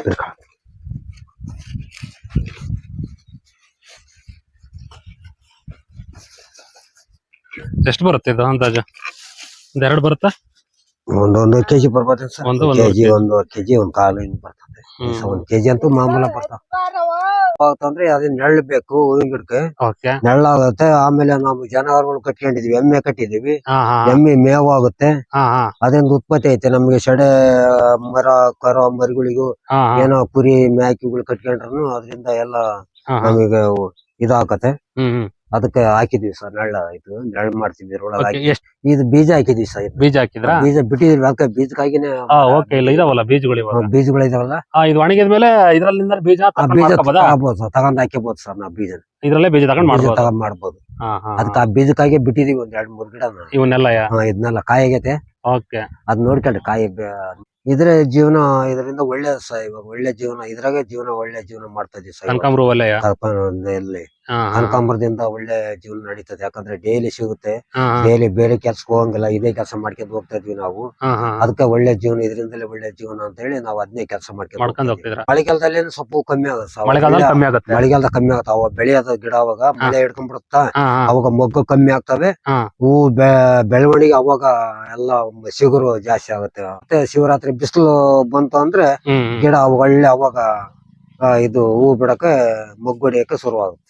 ಹಿಡ್ಕೊಳ್ಳಿ. ಎಷ್ಟು ಬರುತ್ತೆ ಇದು ಅಂದಾಜು ಒಂದೆರಡು ಎರಡು ಬರುತ್ತಾ ಒಂದು ಒಂದು ಕೆಜಿ ಬರ್ಬೋದು ಸರ್ ಒಂದು ಒಂದು ಒಂದೂವರೆ ಕೆಜಿ ಒಂದು ಕೆಜಿ ಒಂದು ಕಾಲು ಹಿಂಗ್ ಬರ್ತದೆ ಒಂದು ಒಂದ್ ಕೆಜಿ ಅಂತೂ ಮಾಮೂಲ ಬರ್ತಾವ ಅಂತಂದ್ರೆ ಅದೇ ನೆರಳು ಬೇಕು ಹೂವಿನ ಗಿಡಕ್ಕೆ. ಓಕೆ ಆಗುತ್ತೆ ಆಮೇಲೆ ನಾವು ಜಾನುವಾರುಗಳು ಕಟ್ಕೊಂಡಿದೀವಿ. ಎಮ್ಮೆ ಕಟ್ಟಿದೀವಿ ಹಾ ಹಾ. ಎಮ್ಮೆ ಮೇವು ಆಗುತ್ತೆ ಹಾ ಹಾ. ಅದೊಂದು ಉತ್ಪತ್ತಿ ಐತೆ ನಮ್ಗೆ. ಸಡೆ ಮರ ಕರ ಮರಿಗಳಿಗೂ ಹಾ ಹಾ. ಏನೋ ಕುರಿ ಮೇಕೆಗಳು ಕಟ್ಕೊಂಡ್ರು ಅದರಿಂದ ಎಲ್ಲ ಹಾ ಹಾ. ನಮಗೆ ಇದಾಗತ್ತೆ. ಹ್ಮ್ ಹ್ಮ್. ಅದಕ್ಕೆ ಹಾಕಿದೀವಿ ಸರ್ ನೆಳ್ಳ ಇದು ನೆಳ್ಳು ಮಾಡ್ತಿದ್ವಿ ಇದು ಬೀಜ ಹಾಕಿದೀವಿ ಸರ್ ಇದು. ಬೀಜ ಹಾಕಿದ್ರ? ಬೀಜ ಬಿಟ್ಟಿದ್ವಿ ಅದಕ್ಕೆ ಬೀಜಕ್ಕಾಗಿನೇ ಓಕೆ ಇಲ್ಲ ಇದಾವಲ್ಲ ಬೀಜಗಳು ಇವಾಗ? ಬೀಜಗಳು ಇದಾವಲ್ಲ. ಆ, ಇದು ಒಣಗಿದ ಮೇಲೆ ಇದ್ರಲ್ಲಿಂದ ಬೀಜ ಆ ತಕೊಂಡ್ ಬೀಜ ಮಾಡ್ಕೊಬೋದಾ? ತಗೋಬಹುದು ತಗೊಂಡ್ ಹಾಕಿಬಹುದು ಸರ್ ನಾವು ಬೀಜ ಇದ್ರಲ್ಲೇ ಬೀಜ ತಗೊಂಡ್ ಬೀಜ ಮಾಡ್ಬೋದು? ತಗೊಂಡ್ ಮಾಡ್ಬೋದು. ಹಾ ಹಾ ಅದಕ್ಕೆ ಆ ಬೀಜಕ್ಕಾಗಿ ಬಿಟ್ಟಿದೀವಿ ಒಂದ್ ಎರಡ್ ಮೂರ್ ಗಿಡನ. ಇವನ್ನೆಲ್ಲ ಹಾ, ಇದನ್ನೆಲ್ಲ ಕಾಯಿ ಆಗೈತೆ ಓಕೆ ಅದ್ ನೋಡ್ಕೊಂಡ್ರಿ ಕಾಯಿ ಬೆ- ಇದ್ರೆ ಜೀವನ ಇದರಿಂದ ಒಳ್ಳೆ ಸರ್ ಇವಾಗ ಒಳ್ಳೆ ಜೀವನ ಇದ್ರಾಗೆ ಜೀವನ ಒಳ್ಳೆ ಜೀವನ ಮಾಡ್ತಾ ಇದೀವಿ ಸರ್. ಕನಕಾಂಬರ ವಲಯ ಹಾ ಕನಕಾಂಬರದಿಂದ ಒಳ್ಳೆ ಜೀವನ ನಡೀತದೆ. ಯಾಕಂದ್ರೆ ಡೈಲಿ ಸಿಗುತ್ತೆ. ಡೈಲಿ ಬೇರೆ ಕೆಲ್ಸಕ್ಕೆ ಹೋಗಂಗಿಲ್ಲ. ಇದೇ ಕೆಲಸ ಮಾಡ್ಕೊಂಡು ಹೋಗ್ತಾ ಇದ್ವಿ ನಾವು. ಅದಕ್ಕೆ ಒಳ್ಳೆ ಜೀವನ ಇದರಿಂದಲೇ ಒಳ್ಳೆ ಜೀವನ ಅಂತ ಹೇಳಿ ನಾವು ಅದನ್ನೇ ಕೆಲಸ ಮಾಡ್ಕೊಂಡು ಮಳೆಗಾಲದಲ್ಲಿ ಸ್ವಲ್ಪ ಕಮ್ಮಿ ಆಗುತ್ತೆ. ಮಳೆಗಾಲದ ಕಮ್ಮಿ ಆಗುತ್ತೆ. ಅವಾಗ ಬೆಳೆಯೋದ ಗಿಡ ಅವಾಗ ಮಳೆ ಹಿಡ್ಕೊಂಡ್ಬಿಡುತ್ತಾ ಅವಾಗ ಮೊಗ್ಗು ಕಮ್ಮಿ ಆಗ್ತವೆ. ಹೂ. ಬೆಳವಣಿಗೆ ಅವಾಗ ಎಲ್ಲ ಸಿಗುರು ಜಾಸ್ತಿ ಆಗುತ್ತೆ. ಮತ್ತೆ ಶಿವರಾತ್ರಿ ಬಿಸಿಲು ಬಂತು ಅಂದ್ರೆ ಗಿಡ ಒಳ್ಳೆ ಅವಾಗ ಇದು ಹೂ ಬಿಡಕ್ಕೆ ಮೊಗ್ಗು ಹೊಡಿಯಕ್ಕೆ ಶುರುವಾಗುತ್ತೆ.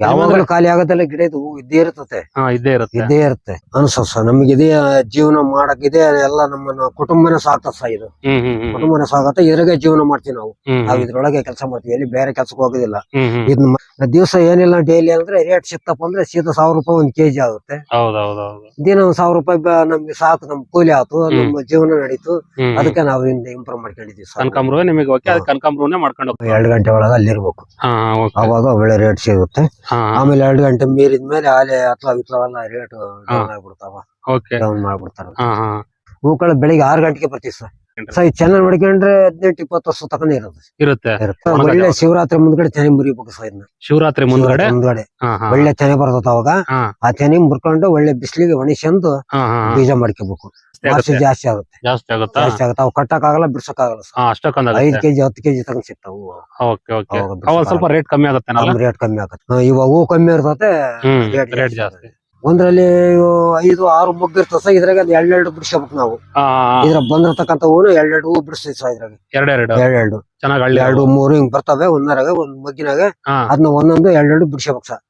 ಯಾವಾಗಲೂ ಖಾಲಿ ಆಗೋದಲ್ಲ ಗಿಡ ಇದು ಇದ್ದೇ ಇರ್ತತೆ ಹಾ ಇದ್ದೇ ಇರುತ್ತೆ. ಇದ್ದೇ ಇರುತ್ತೆ. ಅನ್ಸಸ ನಮ್ಗೆ ಇದೇ ಜೀವನ ಮಾಡಕ್ ಇದೇ ಎಲ್ಲ ನಮ್ಮನ್ನ ಕುಟುಂಬನ ಸಾಕಸ ಇದು. ಹ್ಮ್ ಹ್ಮ್ ಹ್ಮ್ ಕುಟುಂಬನೇ ಸಾಕತ್ತೆ ಇದ್ರಾಗೆ ಜೀವನ ಮಾಡ್ತೀವಿ ನಾವು. ಹ್ಮ್ ನಾವ್ ಇದ್ರೊಳಗೆ ಕೆಲಸ ಮಾಡ್ತೀವಿ ಎಲ್ಲಿ ಬೇರೆ ಕೆಲ್ಸಕ್ಕೆ ಹೋಗೋದಿಲ್ಲ. ಇದನ್ನ ದಿವಸ ಏನಿಲ್ಲ ಡೈಲಿ ಅಂದ್ರೆ ರೇಟ್ ಸಿಕ್ತಪ್ಪ ಅಂದ್ರೆ ಸೀದಾ ಸಾವಿರ ರೂಪಾಯಿ ಒಂದ್ ಕೆಜಿ ಆಗುತ್ತೆ. ಹೌದೌದೌದು. ದಿನ ಒಂದ್ ಸಾವಿರ ರೂಪಾಯಿ ಬ- ನಮ್ಗೆ ಸಾಕು ನಮ್ ಕೂಲಿ ಆತು ನಮ್ಮ ಜೀವನ ನಡೀತು. ಅದಕ್ಕೆ ನಾವು ಹಿಂದೆ ಇಂಪ್ರೂವ್ ಮಾಡ್ಕೊಂಡಿದೀವಿ ಸರ್ ಕನಕಾಂಬರ ನಿಮಗೆ ಓಕೆ? ಅದು ಕನಕಾಂಬರನೇ ಮಾಡ್ಕೊಂಡು ಹೋಗ್ತೀವಿ ಎರಡು ಗಂಟೆ ಒಳಗೆ ಅಲ್ಲಿರ್ಬೇಕು. ಹಾ ಓಕೆ. ಅವಾಗ ಒಳ್ಳೆ ರೇಟ್ ಸಿಗುತ್ತೆ. ಹಾ ಆಮೇಲೆ ಎರಡು ಗಂಟೆ ಮೀರಿದ ಮೇಲೆ ಆಲೆ ಅಥವಾ ವಿತ್ಲವೆಲ್ಲ ರೇಟ್ ಡೌನ್ ಆಗ್ಬಿಡ್ತಾವ. ಓಕೆ. ಡೌನ್ ಮಾಡ್ಬಿಡ್ತಾರ. ಹಾ ಹಾ. ಹೂಗಳು ಬೆಳಿಗ್ಗೆ ಆರು ಗಂಟೆಗೆ ಬರ್ತೀವಿ ಸರ್. ಸರ್ ಚೆನ್ನಾಗಿ ನೋಡ್ಕೊಂಡ್ರೆ ಹದಿನೆಂಟು ಇಪ್ಪತ್ತು ವರ್ಷ ತಕನೇ ಇರೋದು. ಇರುತ್ತೆ. ಇರುತ್ತೆ. ಒಳ್ಳೆ ಶಿವರಾತ್ರಿ ಮುಂದ್ಗಡೆ ಚೆನ್ನಿ ಮುರಿಬೇಕು ಸರ್ ಇದನ್ನ ಶಿವರಾತ್ರಿ ಮುಂದ್ಗಡೆ? ಮುಂದ್ಗಡೆ. ಹಾ ಹಾ ಒಳ್ಳೆ ತೆನೆ ಬರ್ತದ ಅವಾಗ. ಹಾ. ಆ ತೆನೆ ಮುರ್ಕೊಂಡು ಒಳ್ಳೆ ಬಿಸಿಲಿಗೆ ಒಣಸಂದು ಹಾ ಹಾ ಬೀಜ ಮಾಡ್ಕೋಬೇಕು. ಜಾಸ್ತಿ ಮಾರ್ಸಿ ಆಗುತ್ತೆ. ಜಾಸ್ತಿ ಆಗುತ್ತೆ. ಜಾಸ್ತಿ ಆಗುತ್ತಾ? ಜಾಸ್ತಿ ಆಗುತ್ತೆ. ಅವು ಕಟ್ಟಕ್ ಆಗಲ್ಲ ಬಿಡ್ಸಕ್ ಆಗಲ್ಲ ಸರ್. ಹಾ ಅಷ್ಟಕ್ಕೊಂದ್ ಐದ್ ಆಗುತ್ತೆ ಕೆಜಿ ಹತ್ತು ಕೆಜಿ ತಗೊಂಡ್ ಸಿಗ್ತಾವು ಓಕೆ ಓಕೆ. ಅವಾಗ ಸ್ವಲ್ಪ ರೇಟ್ ಕಮ್ಮಿ ಆಗುತ್ತೆ ರೇಟ್ ಕಮ್ಮಿ ಆಗುತ್ತೆ. ಹಾ, ಇವಾಗ ಹೂ ಕಮ್ಮಿ ಇರ್ತತೆ ಹ್ಮ್ ರೇಟ್ ಜಾಸ್ತಿ ಒಂದ್ರಲ್ಲಿ ಐದು ಆರು ಮುಗ್ಗು ಇರ್ತದೆ ಸರ್ ಇದ್ರಾಗ ಒಂದ್ ಎರಡೆರಡು ಬಿಡಿಸ್ಬೇಕು ನಾವು. ಇದ್ರ ಬಂದಿರ್ತಕ್ಕಂಥ ಹೂವು ಎರಡೆರಡು ಹೂ ಬಿಡಿಸ್ತೀವಿ ಸರ್ ಇದ್ರಾಗ. ಎರಡೆರಡು? ಎರಡೆರಡು. ಚೆನ್ನಾಗಿ ಎರಡು ಮೂರು ಹಿಂಗ್ ಬರ್ತವೆ ಒಂದರಾಗ ಒಂದ್ ಮಗ್ಗಿನಾಗ ಅದನ್ನ ಒಂದೊಂದು ಎರಡೆರಡು ಬಿಡಿಸ್ಬೇಕು ಸರ್.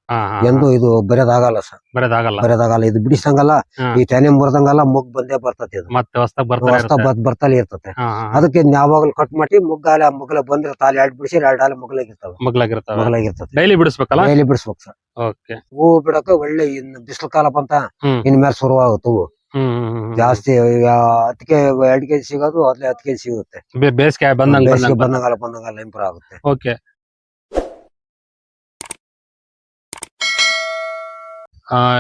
ಎಂದು ಇದು ಬರೆದಾಗಲ್ಲ ಸರ್. ಬರೆದಾಗಲ್ಲ. ಬರೆದಾಗಲ್ಲ. ಇದು ಬಿಡಿಸಂಗಲ್ಲ ಈ ತೆನೆ ಮುರಿದಂಗಲ್ಲ ಮುಗ್ ಬಂದೇ ಬರ್ತತಿ ಇದು. ಮತ್ತೆ ಅದಕ್ಕೆ ಯಾವಾಗ್ಲೂ ಕಟ್ ಮಾಡಿ ಮುಗ್ಗಾಲ ಮುಗ್ಲ ಬಂದ್ರ ಅಲ್ಲಿ ಎರಡು ಬಿಡಿಸಿ ಎರಡು ಹಾಲು ಮುಗ್ಲಾಗಿರ್ತಾವ. ಮುಗ್ಲಾಗಿರ್ತಾವ. ಮುಗ್ಲಾಗಿರ್ತದೆ ಡೈಲಿ ಬಿಡಿಸ್ಬೇಕಲ್ಲ? ಡೈಲಿ ಬಿಡಿಸ್ಬೇಕು ಸರ್. ಓಕೆ. ಹೂ ಬಿಡಕ ಒಳ್ಳೆ ಇನ್ನು ಬಿಸಿಲು ಕಾಲ ಬಂತ ಇನ್ ಮೇಲೆ ಶುರುವಾಗುತ್ತೆ ಹೂವು. ಜಾಸ್ತಿ ಅದಕ್ಕೆ ಎರಡು ಕೆಜಿ ಸಿಗೋದು ಅದ್ಲೇ ಹತ್ತು ಕೆಜಿ ಸಿಗುತ್ತೆ ಬೇಸಿಗೆ ಬಂದಂಗ ಬಂದಂಗಲ್ಲ ಬಂದಂಗಲ್ಲ ಇಂಪ್ರೂವ್ ಆಗುತ್ತೆ. ಓಕೆ.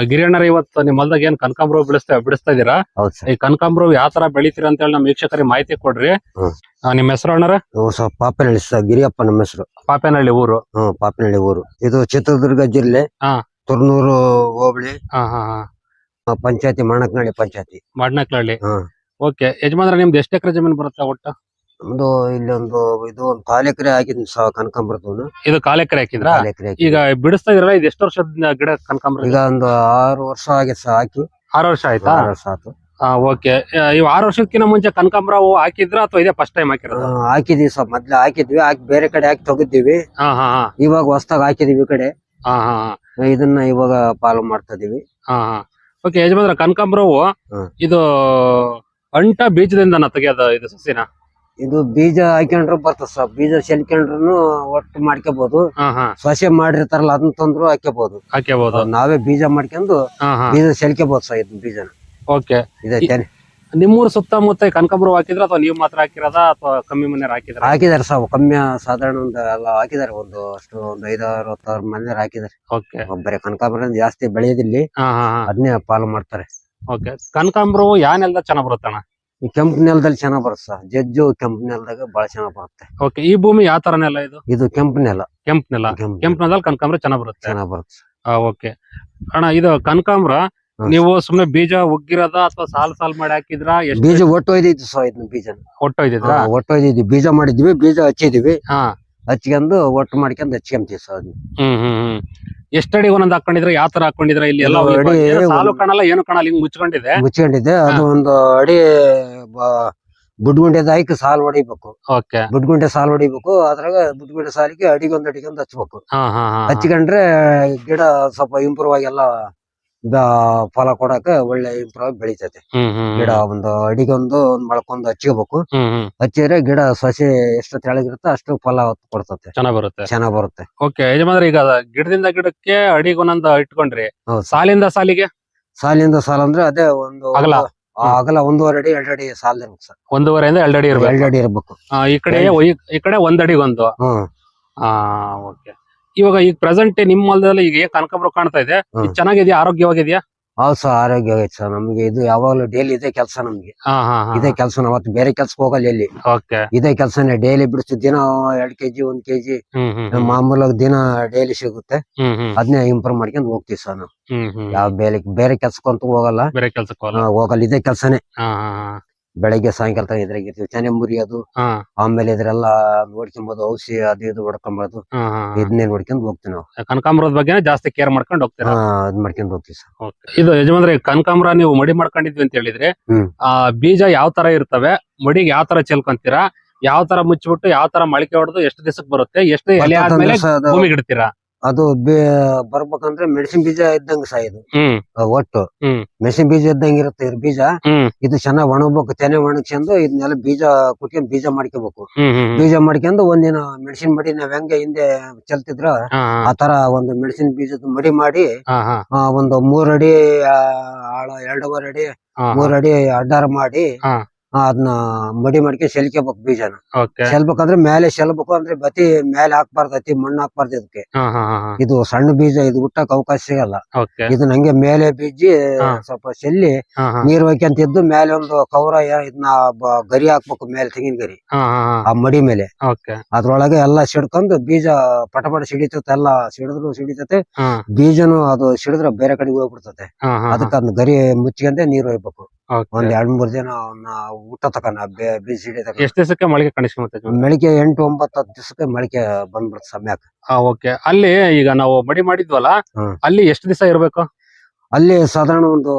ಗಿರಿಯಣ್ಣರ ಇವತ್ತು ನಿಮ್ಮ ಹೊಲ್ದಾಗ ಏನ್ ಕನಕಾಂಬ್ರ ಬಿಡಿಸ್ತಾ ಬಿಡಿಸ್ತಾ ಇದೀರಾ? ಈ ಕನಕಾಂಬ್ರ ಯಾವ ತರ ಬೆಳಿತೀರ ಅಂತ ಹೇಳಿ ನಮ್ ವೀಕ್ಷಕರಿಗೆ ಮಾಹಿತಿ ಕೊಡ್ರಿ. ನಿಮ್ ಆ, ನಿಮ್ಮ ಹೆಸರು ಅಣ್ಣರ? ಪಾಪನಹಳ್ಳಿ ಸರ್ ಗಿರಿಯಪ್ಪ ನಮ್ಮ ಹೆಸರು. ಪಾಪೇನಹಳ್ಳಿ ಊರು. ಹ್ಮ್ ಪಾಪನಹಳ್ಳಿ ಊರು. ಇದು ಚಿತ್ರದುರ್ಗ ಜಿಲ್ಲೆ. ತುರ್ನೂರು ಹೋಬಳಿ ಹಾ ಹಾ ಹಾ. ಪಂಚಾಯತಿ ಮಣಕ್ನಳ್ಳಿ ಪಂಚಾಯತಿ. ಮಾಡ್ನಕ್ಲಹಳ್ಳಿ ಹ್ಮ್. ಓಕೆ ಯಜಮಾನ್ರ ನಿಮ್ದು ಎಷ್ಟು ಎಕರೆ ಜಮೀನು ಬರುತ್ತೆ ಒಟ್ಟು? ನಮ್ದು ಇಲ್ಲೊಂದು ಒಂದು ಇದು ಒಂದು ಕಾಲ್ ಎಕರೆ ಹಾಕಿದ್ನಿ ಕನಕಾಂಬರ ಕನಕಾಂಬರದವನು. ಇದು ಕಾಲ್ ಎಕರೆ ಹಾಕಿದ್ರ? ಕಾಲ್ ಎಕರೆ ಈಗ ಬಿಡಿಸ್ತಾ ಇದ್ರಲ್ಲ ಇದು ಎಷ್ಟು ವರ್ಷದ ಗಿಡ ಕನಕಾಂಬರ ಈಗ ಒಂದು ಆರು ವರ್ಷ ಆಗಿದೆ ಸ ಹಾಕಿ. ಆರು ವರ್ಷ ಆಯ್ತಾ? ಆರು ವರ್ಷ ಆಯ್ತು. ಓಕೆ. ಇವ್ ಆರು ವರ್ಷಕ್ಕಿಂತ ಮುಂಚೆ ಕನಕಾಂಬರ ಹಾಕಿದ್ರ ಅಥವಾ ಇದೇ ಫಸ್ಟ್ ಟೈಮ್ ಹಾಕಿರೋದು? ಹಾಕಿದೀವಿ ಸ್ವಲ್ಪ ಮೊದ್ಲು ಹಾಕಿದ್ವಿ ಹಾಕಿ ಬೇರೆ ಕಡೆ ಹಾಕಿ ತೆಗಿದ್ದೀವಿ ಹಾ ಹಾ ಹಾ. ಇವಾಗ ಹೊಸ್ದಾಗ್ ಹಾಕಿದೀವಿ ಈ ಕಡೆ. ಹಾ ಹಾ ಹಾ. ಇದನ್ನ ಇವಾಗ ಪಾಲು ಮಾಡ್ತಾ ಇದೀವಿ. ಹಾ ಹಾ. ಓಕೆ ಯಜಮಾನ್ರ ಕನಕಾಂಬರವು ಹೂವು ಇದು ಅಂಟ ಬೀಜದಿಂದ ತೆಗೆಯೋದು ಇದು ಸಸಿನ? ಇದು ಬೀಜ ಹಾಕೊಂಡ್ರು ಬರ್ತದ ಸರ್ ಬೀಜ ಚೆಲ್ಕೊಂಡ್ರು ಒಟ್ಟು ಮಾಡ್ಕೋಬಹುದು ಸಸಿ ಮಾಡಿರ್ತಾರಲ್ಲ ಅದನ್ನ ತಂದ್ರು ಹಾಕೋಬಹುದು ಹಾಕ್ಯಬಹುದು ನಾವೇ ಬೀಜ ಮಾಡ್ಕೊಂಡು ಬೀಜ ಚೆಲ್ಕೋಬಹುದು ಸರ್ ಇದನ್ನ ಬೀಜನ. ಓಕೆ. ಇದೆ ನಿಮ್ಮೂರ ಸುತ್ತಮುತ್ತ ಕನಕಾಂಬರ ಹಾಕಿದ್ರ ಅಥವಾ ನೀವು ಮಾತ್ರ ಹಾಕಿರೋದ ಅಥವಾ ಕಮ್ಮಿ ಮನೆ ಹಾಕಿದ್ರ? ಹಾಕಿದಾರೆ ಸರ್ ಕಮ್ಮಿ ಸಾಧಾರಣ ಒಂದು ಎಲ್ಲ ಹಾಕಿದಾರೆ ಒಂದು ಅಷ್ಟು ಒಂದು ಐದಾರು ಹತ್ತಾರು ಮಂದಿ ಹಾಕಿದಾರೆ ಓಕೆ. ಒಬ್ಬರೇ ಕನಕಾಂಬರ ಜಾಸ್ತಿ ಬೆಳೆಯೋದಿಲ್ಲಿ. ಅದನ್ನೇ ಪಾಲು ಮಾಡ್ತಾರೆ. ಓಕೆ. ಕನಕಾಂಬರವು ಯಾವ ನೆಲದ ಚೆನ್ನಾಗ್ ಬರುತ್ತಣ್ಣ? ಈ ಕೆಂಪು ನೆಲದಲ್ಲಿ ಚೆನ್ನಾಗ್ ಬರುತ್ತೆ ಸರ್. ಜಜ್ಜು ಕೆಂಪು ನೆಲದಾಗ ಬಹಳ ಚೆನ್ನಾಗ್ ಬರುತ್ತೆ. ಓಕೆ ಈ ಭೂಮಿ ಯಾವ ತರ ನೆಲ ಇದು? ಇದು ಕೆಂಪು ನೆಲ. ಕೆಂಪ್ ನೆಲ. ಕೆಂಪು ಕೆಂಪ್ ನೆಲದಲ್ಲಿ ಕನಕಾಂಬ್ರ ಚೆನ್ನಾಗ್ ಬರುತ್ತೆ. ಚೆನ್ನಾಗ್ ಬರುತ್ತೆ ಓಕೆ ಅಣ್ಣ ಇದು ಕನಕಾಂಬ್ರ ನೀವು ಸುಮ್ನೆ ಬೀಜ ಉಗ್ಗಿರೋದ ಅಥವಾ ಸಾಲ್ ಸಾಲ್ ಮಾಡಿ ಹಾಕಿದ್ರ? ಎಷ್ಟು ಬೀಜ ಒಟ್ಟು ಒಯ್ದಿತ್ತು ಸೊ ಇದನ್ನ ಬೀಜನ. ಒಟ್ಟೊಯ್ದಿದ್ರ? ಒಟ್ಟೊಯ್ದಿದ್ವಿ. ಬೀಜ ಮಾಡಿದ್ವಿ ಬೀಜ ಹಚ್ಚಿದ್ವಿ. ಹಾ. ಹಚ್ಕೊಂಡು ಒಟ್ಟು ಮಾಡ್ಕೊಂಡು ಹಚ್ಕೊಂತೀವಿ ಸೊ ಅದನ್ನ. ಹ್ಮ್ ಹ್ಮ್ ಹ್ಮ್. ಎಷ್ಟಡಿ ಒಂದೊಂದ್ ಹಾಕೊಂಡಿದ್ರೆ ಯಾವ ತರ ಹಾಕೊಂಡಿದ್ರೆ ಇಲ್ಲಿ ಎಲ್ಲ ಇದು ಅಡಿ ಏನು ಸಾಲು ಕಾಣಲ್ಲ ಏನು ಕಾಣಲ್ಲ ಹಿಂಗ್ ಮುಚ್ಕೊಂಡಿದೆ. ಮುಚ್ಕೊಂಡಿದ್ದೆ ಅದು ಒಂದು ಅಡಿ ಬುಡ್ಗುಂಡೆ ಹಾಕಿ ಸಾಲ್ ಹೊಡಿಬೇಕು. ಓಕೆ. ಬುಡ್ಗುಂಡೆ ಸಾಲ್ ಹೊಡಿಬೇಕು. ಅದ್ರಾಗ ಬುಡ್ಗುಂಡೆ ಸಾಲಿಗೆ ಅಡಿಗೊಂದ್ ಅಡಿಗೊಂದ್ ಹಚ್ಬೇಕು. ಹಾ ಹಾ ಹಾ. ಹಚ್ಕೊಂಡ್ರೆ ಗಿಡ ಸ್ವಲ್ಪ ಇಂಪ್ರೂವ್ ಆಗಿ ಎಲ್ಲ ಬ- ಫಲ ಕೊಡಾಕ ಒಳ್ಳೆ ಇಂಪ್ರೂವ್ ಆಗಿ ಬೆಳಿತೈತೆ. ಗಿಡ ಒಂದು ಅಡಿಗೊಂದು ಒಂದ್ ಮೊಳಕೊಂದು ಹಚ್ಕೋಬೇಕು ಹಚ್ಚಿದ್ರೆ ಗಿಡ ಸಸಿ ಎಷ್ಟು ತೆಳಗಿರುತ್ತೆ ಅಷ್ಟು ಫಲ ಕೊಡ್ತತೆ. ಚೆನ್ನಾಗ್ ಬರುತ್ತೆ. ಚೆನ್ನಾಗ್ ಬರುತ್ತೆ. ಓಕೆ ಯಜಮಾನ್ರಿ ಈಗ ಗಿಡದಿಂದ ಗಿಡಕ್ಕೆ ಅಡಿಗೊಂದು ಇಟ್ಕೊಂಡ್ರಿ. ಸಾಲಿಂದ ಸಾಲಿಗೆ? ಸಾಲಿಂದ ಸಾಲ ಅಂದ್ರೆ ಅದೇ ಒಂದು ಅಗಲ? ಅಗಲ ಒಂದೂವರೆ ಅಡಿ ಎರಡು ಅಡಿ ಸಾಲ ಇರ್ಬೇಕು ಸರ್. ಅಂದ್ರೆ ಎರಡು ಅಡಿ ಇರ್ಬೇಕು. ಎರಡು ಅಡಿ ಇರ್ಬೇಕು. ಆ, ಈ ಕಡೆ ಈ- ಈ ಕಡೆ ಒಂದ್ ಅಡಿಗೊಂದು. ಹ್ಮ್. ಆ ಓಕೆ. ಇವಾಗ ಈಗ ಪ್ರೆಸೆಂಟ್ ನಿಮ್ಮ ಹೊಲದಲ್ಲಿ ಈಗ ಕನಕಪುರ ಕಾಣ್ತಾ ಇದೆ? ಹ್ಮ್. ಇದು ಚೆನ್ನಾಗಿದ್ಯಾ ಆರೋಗ್ಯವಾಗಿದ್ಯಾ? ಹೌದು ಸರ್ ಆರೋಗ್ಯ ಆಗೈತೆ ಸರ್. ನಮ್ಗೆ ಇದು ಯಾವಾಗ್ಲೂ ಡೈಲಿ ಇದೇ ಕೆಲಸ ನಮ್ಗೆ. ಹಾ ಹಾ ಇದೇ ಕೆಲಸ ಅವತ್ತು ಬೇರೆ ಕೆಲ್ಸಕ್ಕೆ ಹೋಗಲ್ಲ ಎಲ್ಲಿ. ಓಕೆ. ಇದೇ ಕೆಲಸನೇ ಡೈಲಿ ಬಿಡಿಸ್ತೀವಿ. ದಿನ ಎರಡ್ ಕೆಜಿ ಒಂದ್ ಕೆಜಿ. ಹ್ಮ್ ಹ್ಮ್ ಹ್ಮ್. ಮಾಮೂಲಾಗಿ ದಿನ ಡೈಲಿ ಸಿಗುತ್ತೆ. ಹ್ಮ್ ಹ್ಮ್. ಅದನ್ನೇ ಇಂಪ್ರೂವ್ ಮಾಡ್ಕೊಂಡು ಹೋಗ್ತೀವಿ ಸರ್ ನಾವು. ಹ್ಮ್ ಹ್ಮ್. ಯಾವ ಬೇರೆ ಬೇರೆ ಕೆಲ್ಸಕ್ಕಂತೂ ಹೋಗಲ್ಲ. ಬೇರೆ ಕೆಲ್ಸಕ್ಕೆ ಹೋಗಲ್ಲ. ಹೋಗಲ್ಲ. ಇದೇ ಕೆಲಸನೇ. ಹಾ ಹಾ ಹಾ. ಬೆಳಗ್ಗೆ ಸಾಯಂಕಾಲ ತನಕ ಇದ್ರಾಗ ಇರ್ತೀವಿ. ಚನೆ ಮುರಿಯೋದು ಹಾ. ಆಮೇಲೆ ಇದ್ರೆಲ್ಲ ನೋಡ್ಕೊಂಬೋದು ಔಷಧಿ ಅದು ಇದು ಹೊಡ್ಕೊಂಬೋದು ಹಾ ಹಾ ಇದನ್ನೇ ನೋಡ್ಕೊಂಡು ಹೋಗ್ತೀವಿ ನಾವು. ಕನಕಾಂಬರದ ಬಗ್ಗೆ ಜಾಸ್ತಿ ಕೇರ್ ಮಾಡ್ಕೊಂಡು ಹೋಗ್ತೀರಾ? ಹಾ ಅದ್ ಮಾಡ್ಕೊಂಡು ಹೋಗ್ತೀವಿ ಸರ್. Okay. ಇದು ಯಜಮಾನ್ರೆ ಕನಕಾಂಬರ ನೀವು ಮಡಿ ಮಾಡ್ಕೊಂಡಿದ್ವಿ ಅಂತ ಹೇಳಿದ್ರೆ ಹ್ಮ್. ಆ ಬೀಜ ಯಾವ ತರ ಇರ್ತವೆ ಮಡಿಗೆ ಯಾವ ತರ ಚೆಲ್ಕೊಂತೀರಾ ಯಾವ ತರ ಮುಚ್ಚಿಬಿಟ್ಟು ಯಾವ ತರ ಮೊಳಕೆ ಹೊಡೆದು ಎಷ್ಟು ದಿವಸಕ್ಕೆ ಬರುತ್ತೆ ಎಷ್ಟು ಎಲೆ ಆದ್ಮೇಲೆ ಭೂಮಿಗೆ ಇಡ್ತೀರಾ? ಅದು ಬರ್ಬೇಕಂದ್ರೆ ಮೆಣಸಿನ ಬೀಜ ಇದ್ದಂಗ ಸಹ ಇದು ಹ್ಮ್ ಒಟ್ಟು. ಹ್ಮ್. ಮೆಣಸಿನ ಬೀಜ ಇದ್ದಂಗ ಇರುತ್ತೆ ಇದ್ರ ಬೀಜ. ಹ್ಮ್. ಇದು ಚೆನ್ನಾಗ್ ಒಣಗ್ಬೇಕು ತೆನೆ ಒಣಗ್ಸ್ಕೊಂಡು ಇದನ್ನೆಲ್ಲ ಬೀಜ ಕುಟ್ಕೊಂಡ್ ಬೀಜ ಮಾಡ್ಕೋಬೇಕು. ಹ್ಮ್ ಹ್ಮ್ ಹ್ಮ್. ಬೀಜ ಮಾಡ್ಕೊಂಡು ಒಂದಿನ ಮೆಣಸಿನ ಮಡಿ ನಾವ್ ಹೆಂಗೆ ಹಿಂದೆ ಚೆಲ್ತಿದ್ರ ಆ ತರ ಒಂದು ಮೆಣಸಿನ ಬೀಜದ ಮಡಿ ಮಾಡಿ ಆ, ಒಂದು ಮೂರಡಿ ಅಡಿ ಆ, ಆಳ ಎರಡೂವರೆ ಅಡಿ ಮೂರಡಿ ಮೂರ್ ಅಡಿ ಅಡ್ಡಾರ ಮಾಡಿ ಹಾ. ಅದನ್ನ ಮಡಿ ಮಾಡ್ಕೆ ಸೆಲ್ಕೋಬೇಕು ಬೀಜನ. ಓಕೆ ಚೆಲ್ಬೇಕಂದ್ರೆ ಮೇಲೆ ಸೆಲ್ಬೇಕು ಅಂದ್ರೆ ಬತಿ ಮೇಲೆ ಹಾಕ್ಬಾರ್ದು ಅತಿ ಮಣ್ಣು ಹಾಕ್ಬಾರ್ದು ಇದಕ್ಕೆ ಇದು ಸಣ್ಣ ಬೀಜ ಇದು ಹುಟ್ಟಕ್ ಅವಕಾಶ ಸಿಗಲ್ಲ. ಇದನ್ನ ಹಂಗೆ ಮೇಲೆ ಬೀಜಿ. ಸ್ವಲ್ಪ ಸೆಲ್ಲಿ ನೀರ್ ಇದ್ದು ಮೇಲೆ ಒಂದು ಕವರ ಇದನ್ನ ಗರಿ ಹಾಕ್ಬೇಕು ಮೇಲೆ ತೆಂಗಿನ ಗರಿ. ಆ ಮಡಿ ಮೇಲೆ. ಅದ್ರೊಳಗೆ ಎಲ್ಲ ಸಿಡ್ಕೊಂಡು ಬೀಜ ಪಟ ಪಟ ಸಿಡಿತೈತೆ ಎಲ್ಲ ಸಿಡಿದ್ರು ಸಿಡಿತೈತೆ. ಬೀಜನು ಅದು ಸಿಡಿದ್ರೆ ಬೇರೆ ಕಡೆಗೆ ಹೋಗ್ಬಿಡ್ತತೆ. ಅದಕ್ಕೆ ಅದನ್ನ ಗರಿ ಮುಚ್ಕೊಂಡೆ ನೀರ್ ಒಯ್ಬೇಕು. ಓಕೆ ಒಂದ್ ಎರಡ್ ಮೂರ್ ದಿನ ಅವನ್ನ ಊಟ ತಕನ ಬೀಜ ಸಿಡಿ ತಕ ಎಷ್ಟು ದಿವಸಕ್ಕೆ ಮೊಳಕೆ ಕಾಣಿಸ್ಕೊಂಬತ್ತೆ ಯಜಮಾನ್ರೆ? ಮಳಿಗೆ ಎಂಟು ಒಂಬತ್ತು ಹತ್ತು ದಿವಸಕ್ಕೆ ಮೊಳಕೆ ಬಂದ್ಬಿಡುತ್ತೆ ಸಮಯಕ್ಕೆ ಹಾ ಓಕೆ ಅಲ್ಲಿ ಈಗ ನಾವು ಮಡಿ ಮಾಡಿದ್ವಲ್ಲ ಹ್ಮ್. ಅಲ್ಲಿ ಎಷ್ಟು ದಿವಸ ಇರ್ಬೇಕು? ಅಲ್ಲಿ ಸಾಧಾರಣ ಒಂದು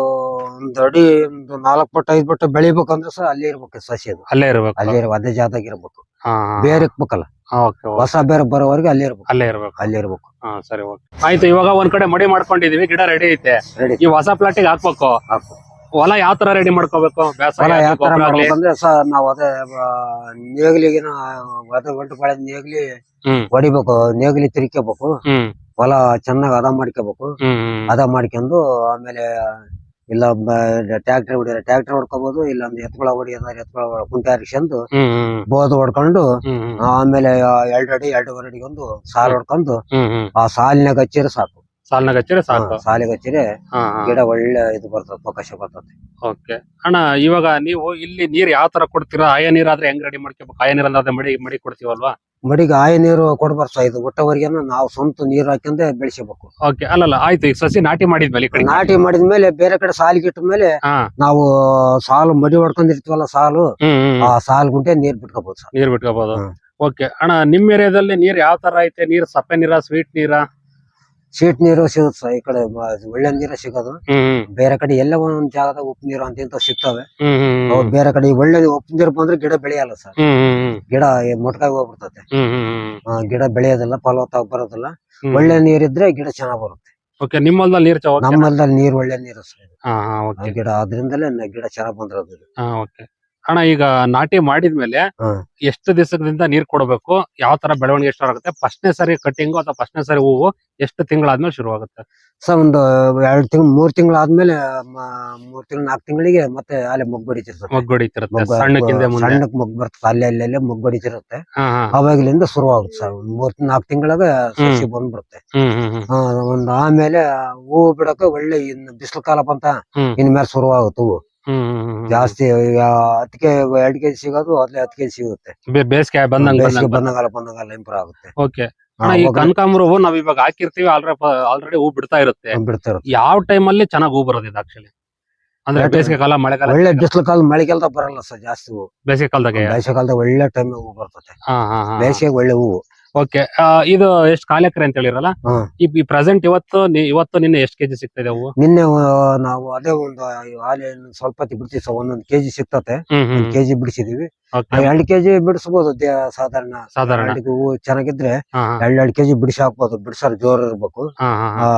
ಒಂದು ಅಡಿ ಒಂದು ನಾಲ್ಕು ಪಟ್ಟು ಐದು ಪಟ್ಟು ಬೆಳಿಬೇಕಂದ್ರೆ ಸಹ ಅಲ್ಲಿ ಇರ್ಬೇಕು ಸಸಿ ಅದು. ಅಲ್ಲೇ ಇರ್ಬೇಕು. ಅಲ್ಲಿ ಇರ್ಬೇಕು ಅದೇ ಜಾಗದಾಗ ಇರ್ಬೇಕು. ಹಾ ಹಾ ಬೇರೆ ಇಕ್ಬೇಕಲ್ಲ. ಹೊಸ ಬೇರೆ ಬರೋವರೆಗೆ ಅಲ್ಲಿ ಇರ್ಬೇಕು. ಅಲ್ಲೇ ಇರ್ಬೇಕು. ಅಲ್ಲಿ ಇರ್ಬೇಕು. ಹಾ ಸರಿ ಓಕೆ ಆಯ್ತು ಇವಾಗ ಒಂದ್ ಕಡೆ ಮಡಿ ಮಾಡ್ಕೊಂಡಿದೀವಿ ಗಿಡ ರೆಡಿ ಐತೆ. ಈ ಹೊಸ ಪ್ಲಾಟಿಗೆ ಹಾಕ್ಬೇಕು. ಹಾಕು. ಹೊಲ ಯಾವ ತರ ರೆಡಿ ಮಾಡ್ಕೋಬೇಕು? ಹೊಲ ಯಾವ ತರ? ಮಾಡ್ಬೇಕಂದ್ರೆ ನಾವು ಅದೇ ನೇಗಿಲಿಗಿನ ಅದೇ ಒಂಟು ನೇಗಿಲಿ. ಹೊಡಿಬೇಕು ನೇಗಿಲಿ ತಿರ್ಕೋಬೇಕು ಹೊಲ ಚೆನ್ನಾಗ್ ಅದ ಮಾಡ್ಕೋಬೇಕು ಹದ ಮಾಡ್ಕೊಂಡು ಆಮೇಲೆ ಇಲ್ಲ ಟ್ಯಾಕ್ಟರ್ ಹೊಡಿದ್ರೆ ಟ್ರ್ಯಾಕ್ಟರ್ ಹೊಡ್ಕೋಬಹುದು ಇಲ್ಲ ಒಂದು ಎತ್ಕೊಳ ಹೊಡಿಯೋದಾದ್ರೆ ಎತ್ಕೊಳ ಕುಂಟೆ ಹರಿಸ್ಕೊಂಡು ಬೋದ್ ಹೊಡ್ಕೊಂಡು ಆಮೇಲೆ ಎರಡು ಅಡಿ ಎರಡೂವರೆ ಅಡಿಗೊಂದು ಒಂದು ಸಾಲ್ ಹೊಡ್ಕೊಂಡು ಆ ಸಾಲಿನಾಗ ಹಚ್ಚಿದ್ರೆ ಸಾಕು. ಸಾಲ್ನಾಗ ಹಚ್ಚಿದ್ರೆ ಸಾಕು. ಸಾಲಿಗೆ ಹಚ್ಚಿದ್ರೆ ಹಾ ಹಾ. ಗಿಡ ಒಳ್ಳೆ ಇದು ಬರ್ತದೆ ಅವಕಾಶ ಬರ್ತದೆ. ಓಕೆ. ಅಣ್ಣ ಇವಾಗ ನೀವು ಇಲ್ಲಿ ನೀರ್ ಯಾವ ತರ ಕೊಡ್ತೀರಾ? ಆಯ ನೀರ್ ನೀರಾದ್ರೆ ಹೆಂಗ್ ರೆಡಿ ಮಾಡ್ಕೋಬೇಕು? ಆಯ ನೀರ್ ಅಂದ್ರೆ ಮಡಿ ಮಡಿ ಕೊಡ್ತೀವಲ್ವಾ? ಮಡಿಗೆ ಆಯ ನೀರು ಕೊಡ್ಬಾರ್ದು ಇದು ಹುಟ್ಟವರಿಗೆ ನಾವು ಸ್ವಂತ ನೀರು ಹಾಕೊಂಡೆ ಬೆಳೆಸಬೇಕು. ಓಕೆ. ಅಲ್ಲಲ್ಲ ಆಯ್ತು. ಈಗ ಸಸಿ ನಾಟಿ ಮಾಡಿದ್ಮೇಲೆ ಈ ಕಡೆ ನಾಟಿ ಮಾಡಿದ್ಮೇಲೆ ಬೇರೆ ಕಡೆ ಸಾಲಿಗೆ ಇಟ್ಟ ಮೇಲೆ ಹಾ. ನಾವು ಸಾಲು ಮಡಿ ಹೊಡ್ಕೊಂಡಿರ್ತೀವಲ್ಲ ಸಾಲು ಹ್ಮ್ ಹ್ಮ್ ಆ ಸಾಲ್ ಗುಂಟೆ ನೀರ್ ಬಿಟ್ಕೋಬಹುದು ಸರ್. ನೀರ್ ಬಿಟ್ಕೋಬಹುದು ಹ್ಮ್. ಓಕೆ. ಅಣ್ಣ ನಿಮ್ ಏರಿಯಾದಲ್ಲಿ ನೀರ್ ಯಾವ ತರ ಐತೆ? ನೀರ್ ಸಪ್ಪೆ ನೀರ ಸ್ವೀಟ್ ನೀರ? ಶೀಟ್ ನೀರು ಸಿಗುತ್ತೆ ಸರ್ ಈ ಕಡೆ? ಮ- ಒಳ್ಳೆ ನೀರು ಸಿಗೋದು. ಹ್ಮ್ ಬೇರೆ ಕಡೆ ಎಲ್ಲ ಒಂದೊಂದ್ ಜಾಗದಾಗ ಉಪ್ಪು ನೀರು ಅಂತ ಇಂಥವು ಸಿಗ್ತವೆ. ಹ್ಮ್ ಹ್ಮ್ ಅವು ಬೇರೆ ಕಡೆ ಒಳ್ಳೆ ಉಪ್ಪು ನೀರು ಬಂದ್ರೆ ಗಿಡ ಬೆಳೆಯಲ್ಲ ಸರ್. ಹ್ಮ್ ಗಿಡ ಮೊಟ್ಕಾಗಿ ಹೋಗ್ಬಿಡ್ತತೆ. ಹ್ಮ್ ಹ್ಮ್ ಹ್ಮ್ ಆ, ಗಿಡ ಬೆಳೆಯೋದಿಲ್ಲ ಫಲವತ್ತಾಗಿ ಬರೋದಿಲ್ಲ. ಹ್ಮ್ ಒಳ್ಳೆ ನೀರಿದ್ರೆ ಗಿಡ ಚೆನ್ನಾಗ್ ಬರುತ್ತೆ. ಓಕೆ ನಿಮ್ಮ ಹೊಲ್ದಲ್ಲಿ ನೀರ್ ಚೌಕ ನಮ್ಮಲ್ದಲ್ಲಿ ನೀರ್ ಒಳ್ಳೆ ನೀರು ಸರ್ ಹಾ ಹಾ ಆ ಓಕೆ ಗಿಡ ಅದ್ರಿಂದಲೇ ನ- ಗಿಡ ಚೆನ್ನಾಗ್ ಬಂದಿರೋದು. ಹಾ ಓಕೆ ಅಣ್ಣ ಈಗ ನಾಟಿ ಮಾಡಿದ್ಮೇಲೆ. ಎಷ್ಟು ದಿವಸದಿಂದ ನೀರ್ ಕೊಡಬೇಕು ಯಾವ ತರ ಬೆಳವಣಿಗೆ ಎಷ್ಟು ಆಗುತ್ತೆ ಫಸ್ಟ್ನೇ ಸರಿ ಕಟಿಂಗ್ ಅಥವಾ ಫಸ್ಟ್ನೇ ಸರಿ ಹೂವು ಎಷ್ಟು ತಿಂಗಳಾದ್ಮೇಲೆ ಶುರು ಆಗುತ್ತೆ ಸರ್ ಒಂದು ಎರಡು ತಿಂಗಳು ಮೂರ್ ತಿಂಗಳಾದ್ಮೇಲೆ ಮೂರ್ ತಿಂಗಳು ನಾಲ್ಕು ತಿಂಗಳಿಗೆ ಮತ್ತೆ ಅಲ್ಲೇ ಮೊಗ್ಗು ಹೊಡಿತಿರ್ತದೆ ಮೊಗ್ಗು ಹೊಡಿತಿರುತ್ತೆ ಮೊಗ್ಗು- ಸಣ್ಣಕ್ಕಿಂತ ಮುಂದೆ. ಸಣ್ಣಕ್ ಮೊಗ್ಗು ಬರ್ತದೆ ಅಲ್ಲೇ ಅಲ್ಲೇ ಮೊಗ್ಗು ಹೊಡಿತಿರುತ್ತೆ. ಹಾ ಹಾ. ಅವಾಗ್ಲಿಂದ ಶುರು ಆಗುತ್ತೆ ಸರ್ ಒಂದ್ ಮೂರ್ ನಾಲ್ಕು ತಿಂಗಳಾಗ ಸಸಿ ಬಂದ್ಬಿಡುತ್ತೆ. ಹ್ಮ್ ಹ್ಮ್ ಹ್ಮ್. ಆ, ಒಂದ್ ಆಮೇಲೆ ಹೂವು ಬಿಡಕ ಒಳ್ಳೆ ಇನ್ನು ಬಿಸಿಲು ಕಾಲ ಬಂತ ಹ್ಮ್. ಇನ್ಮೇಲೆ ಶುರು ಆಗುತ್ತೆ ಹೂವು. ಹ್ಮ್ ಹ್ಮ್, ಹ್ಮ್. ಜಾಸ್ತಿ ಈಗ ಹತ್ತು ಕೆ ಎರಡು ಕೆಜಿ ಸಿಗೋದು ಅದ್ಲೆ ಹತ್ತು ಕೆಜಿ ಸಿಗುತ್ತೆ. ಬೇ- ಬೇಸಿಗೆ ಬಂದಂಗ ಬೇಸಿಗೆ ಬಂದಂಗಲ್ಲ ಬಂದಂಗಲ್ಲ ಇಂಪ್ರೂವ್ ಆಗುತ್ತೆ. ಓಕೆ. ಅಣ್ಣ ಈ ಅವಾಗ ಕನಕಾಂಬರ ಹೂವು ನಾವ್ ಇವಾಗ ಹಾಕಿರ್ತೀವಿ ಆಲ್ರೆಡಿ ಆಲ್ರೆಡಿ ಹೂ ಬಿಡ್ತಾ ಇರುತ್ತೆ. ಯಾವ ಟೈಮ್ ಅಲ್ಲಿ ಚೆನ್ನಾಗಿ ಹೂ ಬರೋದು ಇದು ಆಕ್ಚುಲಿ ಅಂದ್ರೆ? ಬೇಸಿಗೆ ಕಾಲ ಮಳೆಗಾಲ ಒಳ್ಳೆ ಬಿಸಿಲು ಕಾಲ. ಮಳೆಗಾಲದಾಗ ಬರಲ್ಲ ಸರ್ ಜಾಸ್ತಿ ಹೂವು ಬೇಸಿಗೆ ಕಾಲದಾಗ? ಬೇಸಿಗೆ ಕಾಲದಾಗ ಒಳ್ಳೆ ಟೈಮ್ ಹೂ ಬರ್ತದೆ ಹಾ ಹಾ ಹಾ. ಬೇಸಿಗೆ ಒಳ್ಳೆ ಹೂವು. ಓಕೆ ಇದು ಎಷ್ಟು ಕಾಲ ಎಕರೆ ಅಂತ ಹೇಳಿರಲ್ಲ. ಈ ಪ್ರೆಸೆಂಟ್ ಇವತ್ತು ನಿ- ಇವತ್ತು ನಿನ್ನೆ ಎಷ್ಟು ಕೆಜಿ ಸಿಗ್ತದೆ ಅವು? ನಿನ್ನೆ ಆ, ನಾವು ಅದೇ ಒಂದು ಹಾಲೆಯನ್ನು ಸ್ವಲ್ಪ ಹೊತ್ತಿಗೆ ಬಿಡ್ತೀವಿ ಸರ್ ಒಂದೊಂದು ಕೆಜಿ ಸಿಗ್ತತೆ. ಹ್ಮ್ ಹ್ಮ್. ಒಂದ್ ಕೆಜಿ ಬಿಡಿಸಿದೀವಿ. ಎರಡು ಕೆಜಿ ಬಿಡಿಸಬಹುದು ಸಾಧಾರಣ. ಸಾಧಾರಣ. ಎರಡ್ ಹೂವು ಚೆನ್ನಾಗಿದ್ರೆ ಹಾ ಹಾ. ಎರಡ್ ಎರಡ್ ಕೆಜಿ ಬಿಡಿಸಿ ಹಾಕ್ಬೋದು ಬಿಡಿಸಲು ಜೋರ್ ಇರ್ಬೇಕು. ಹಾ ಹಾ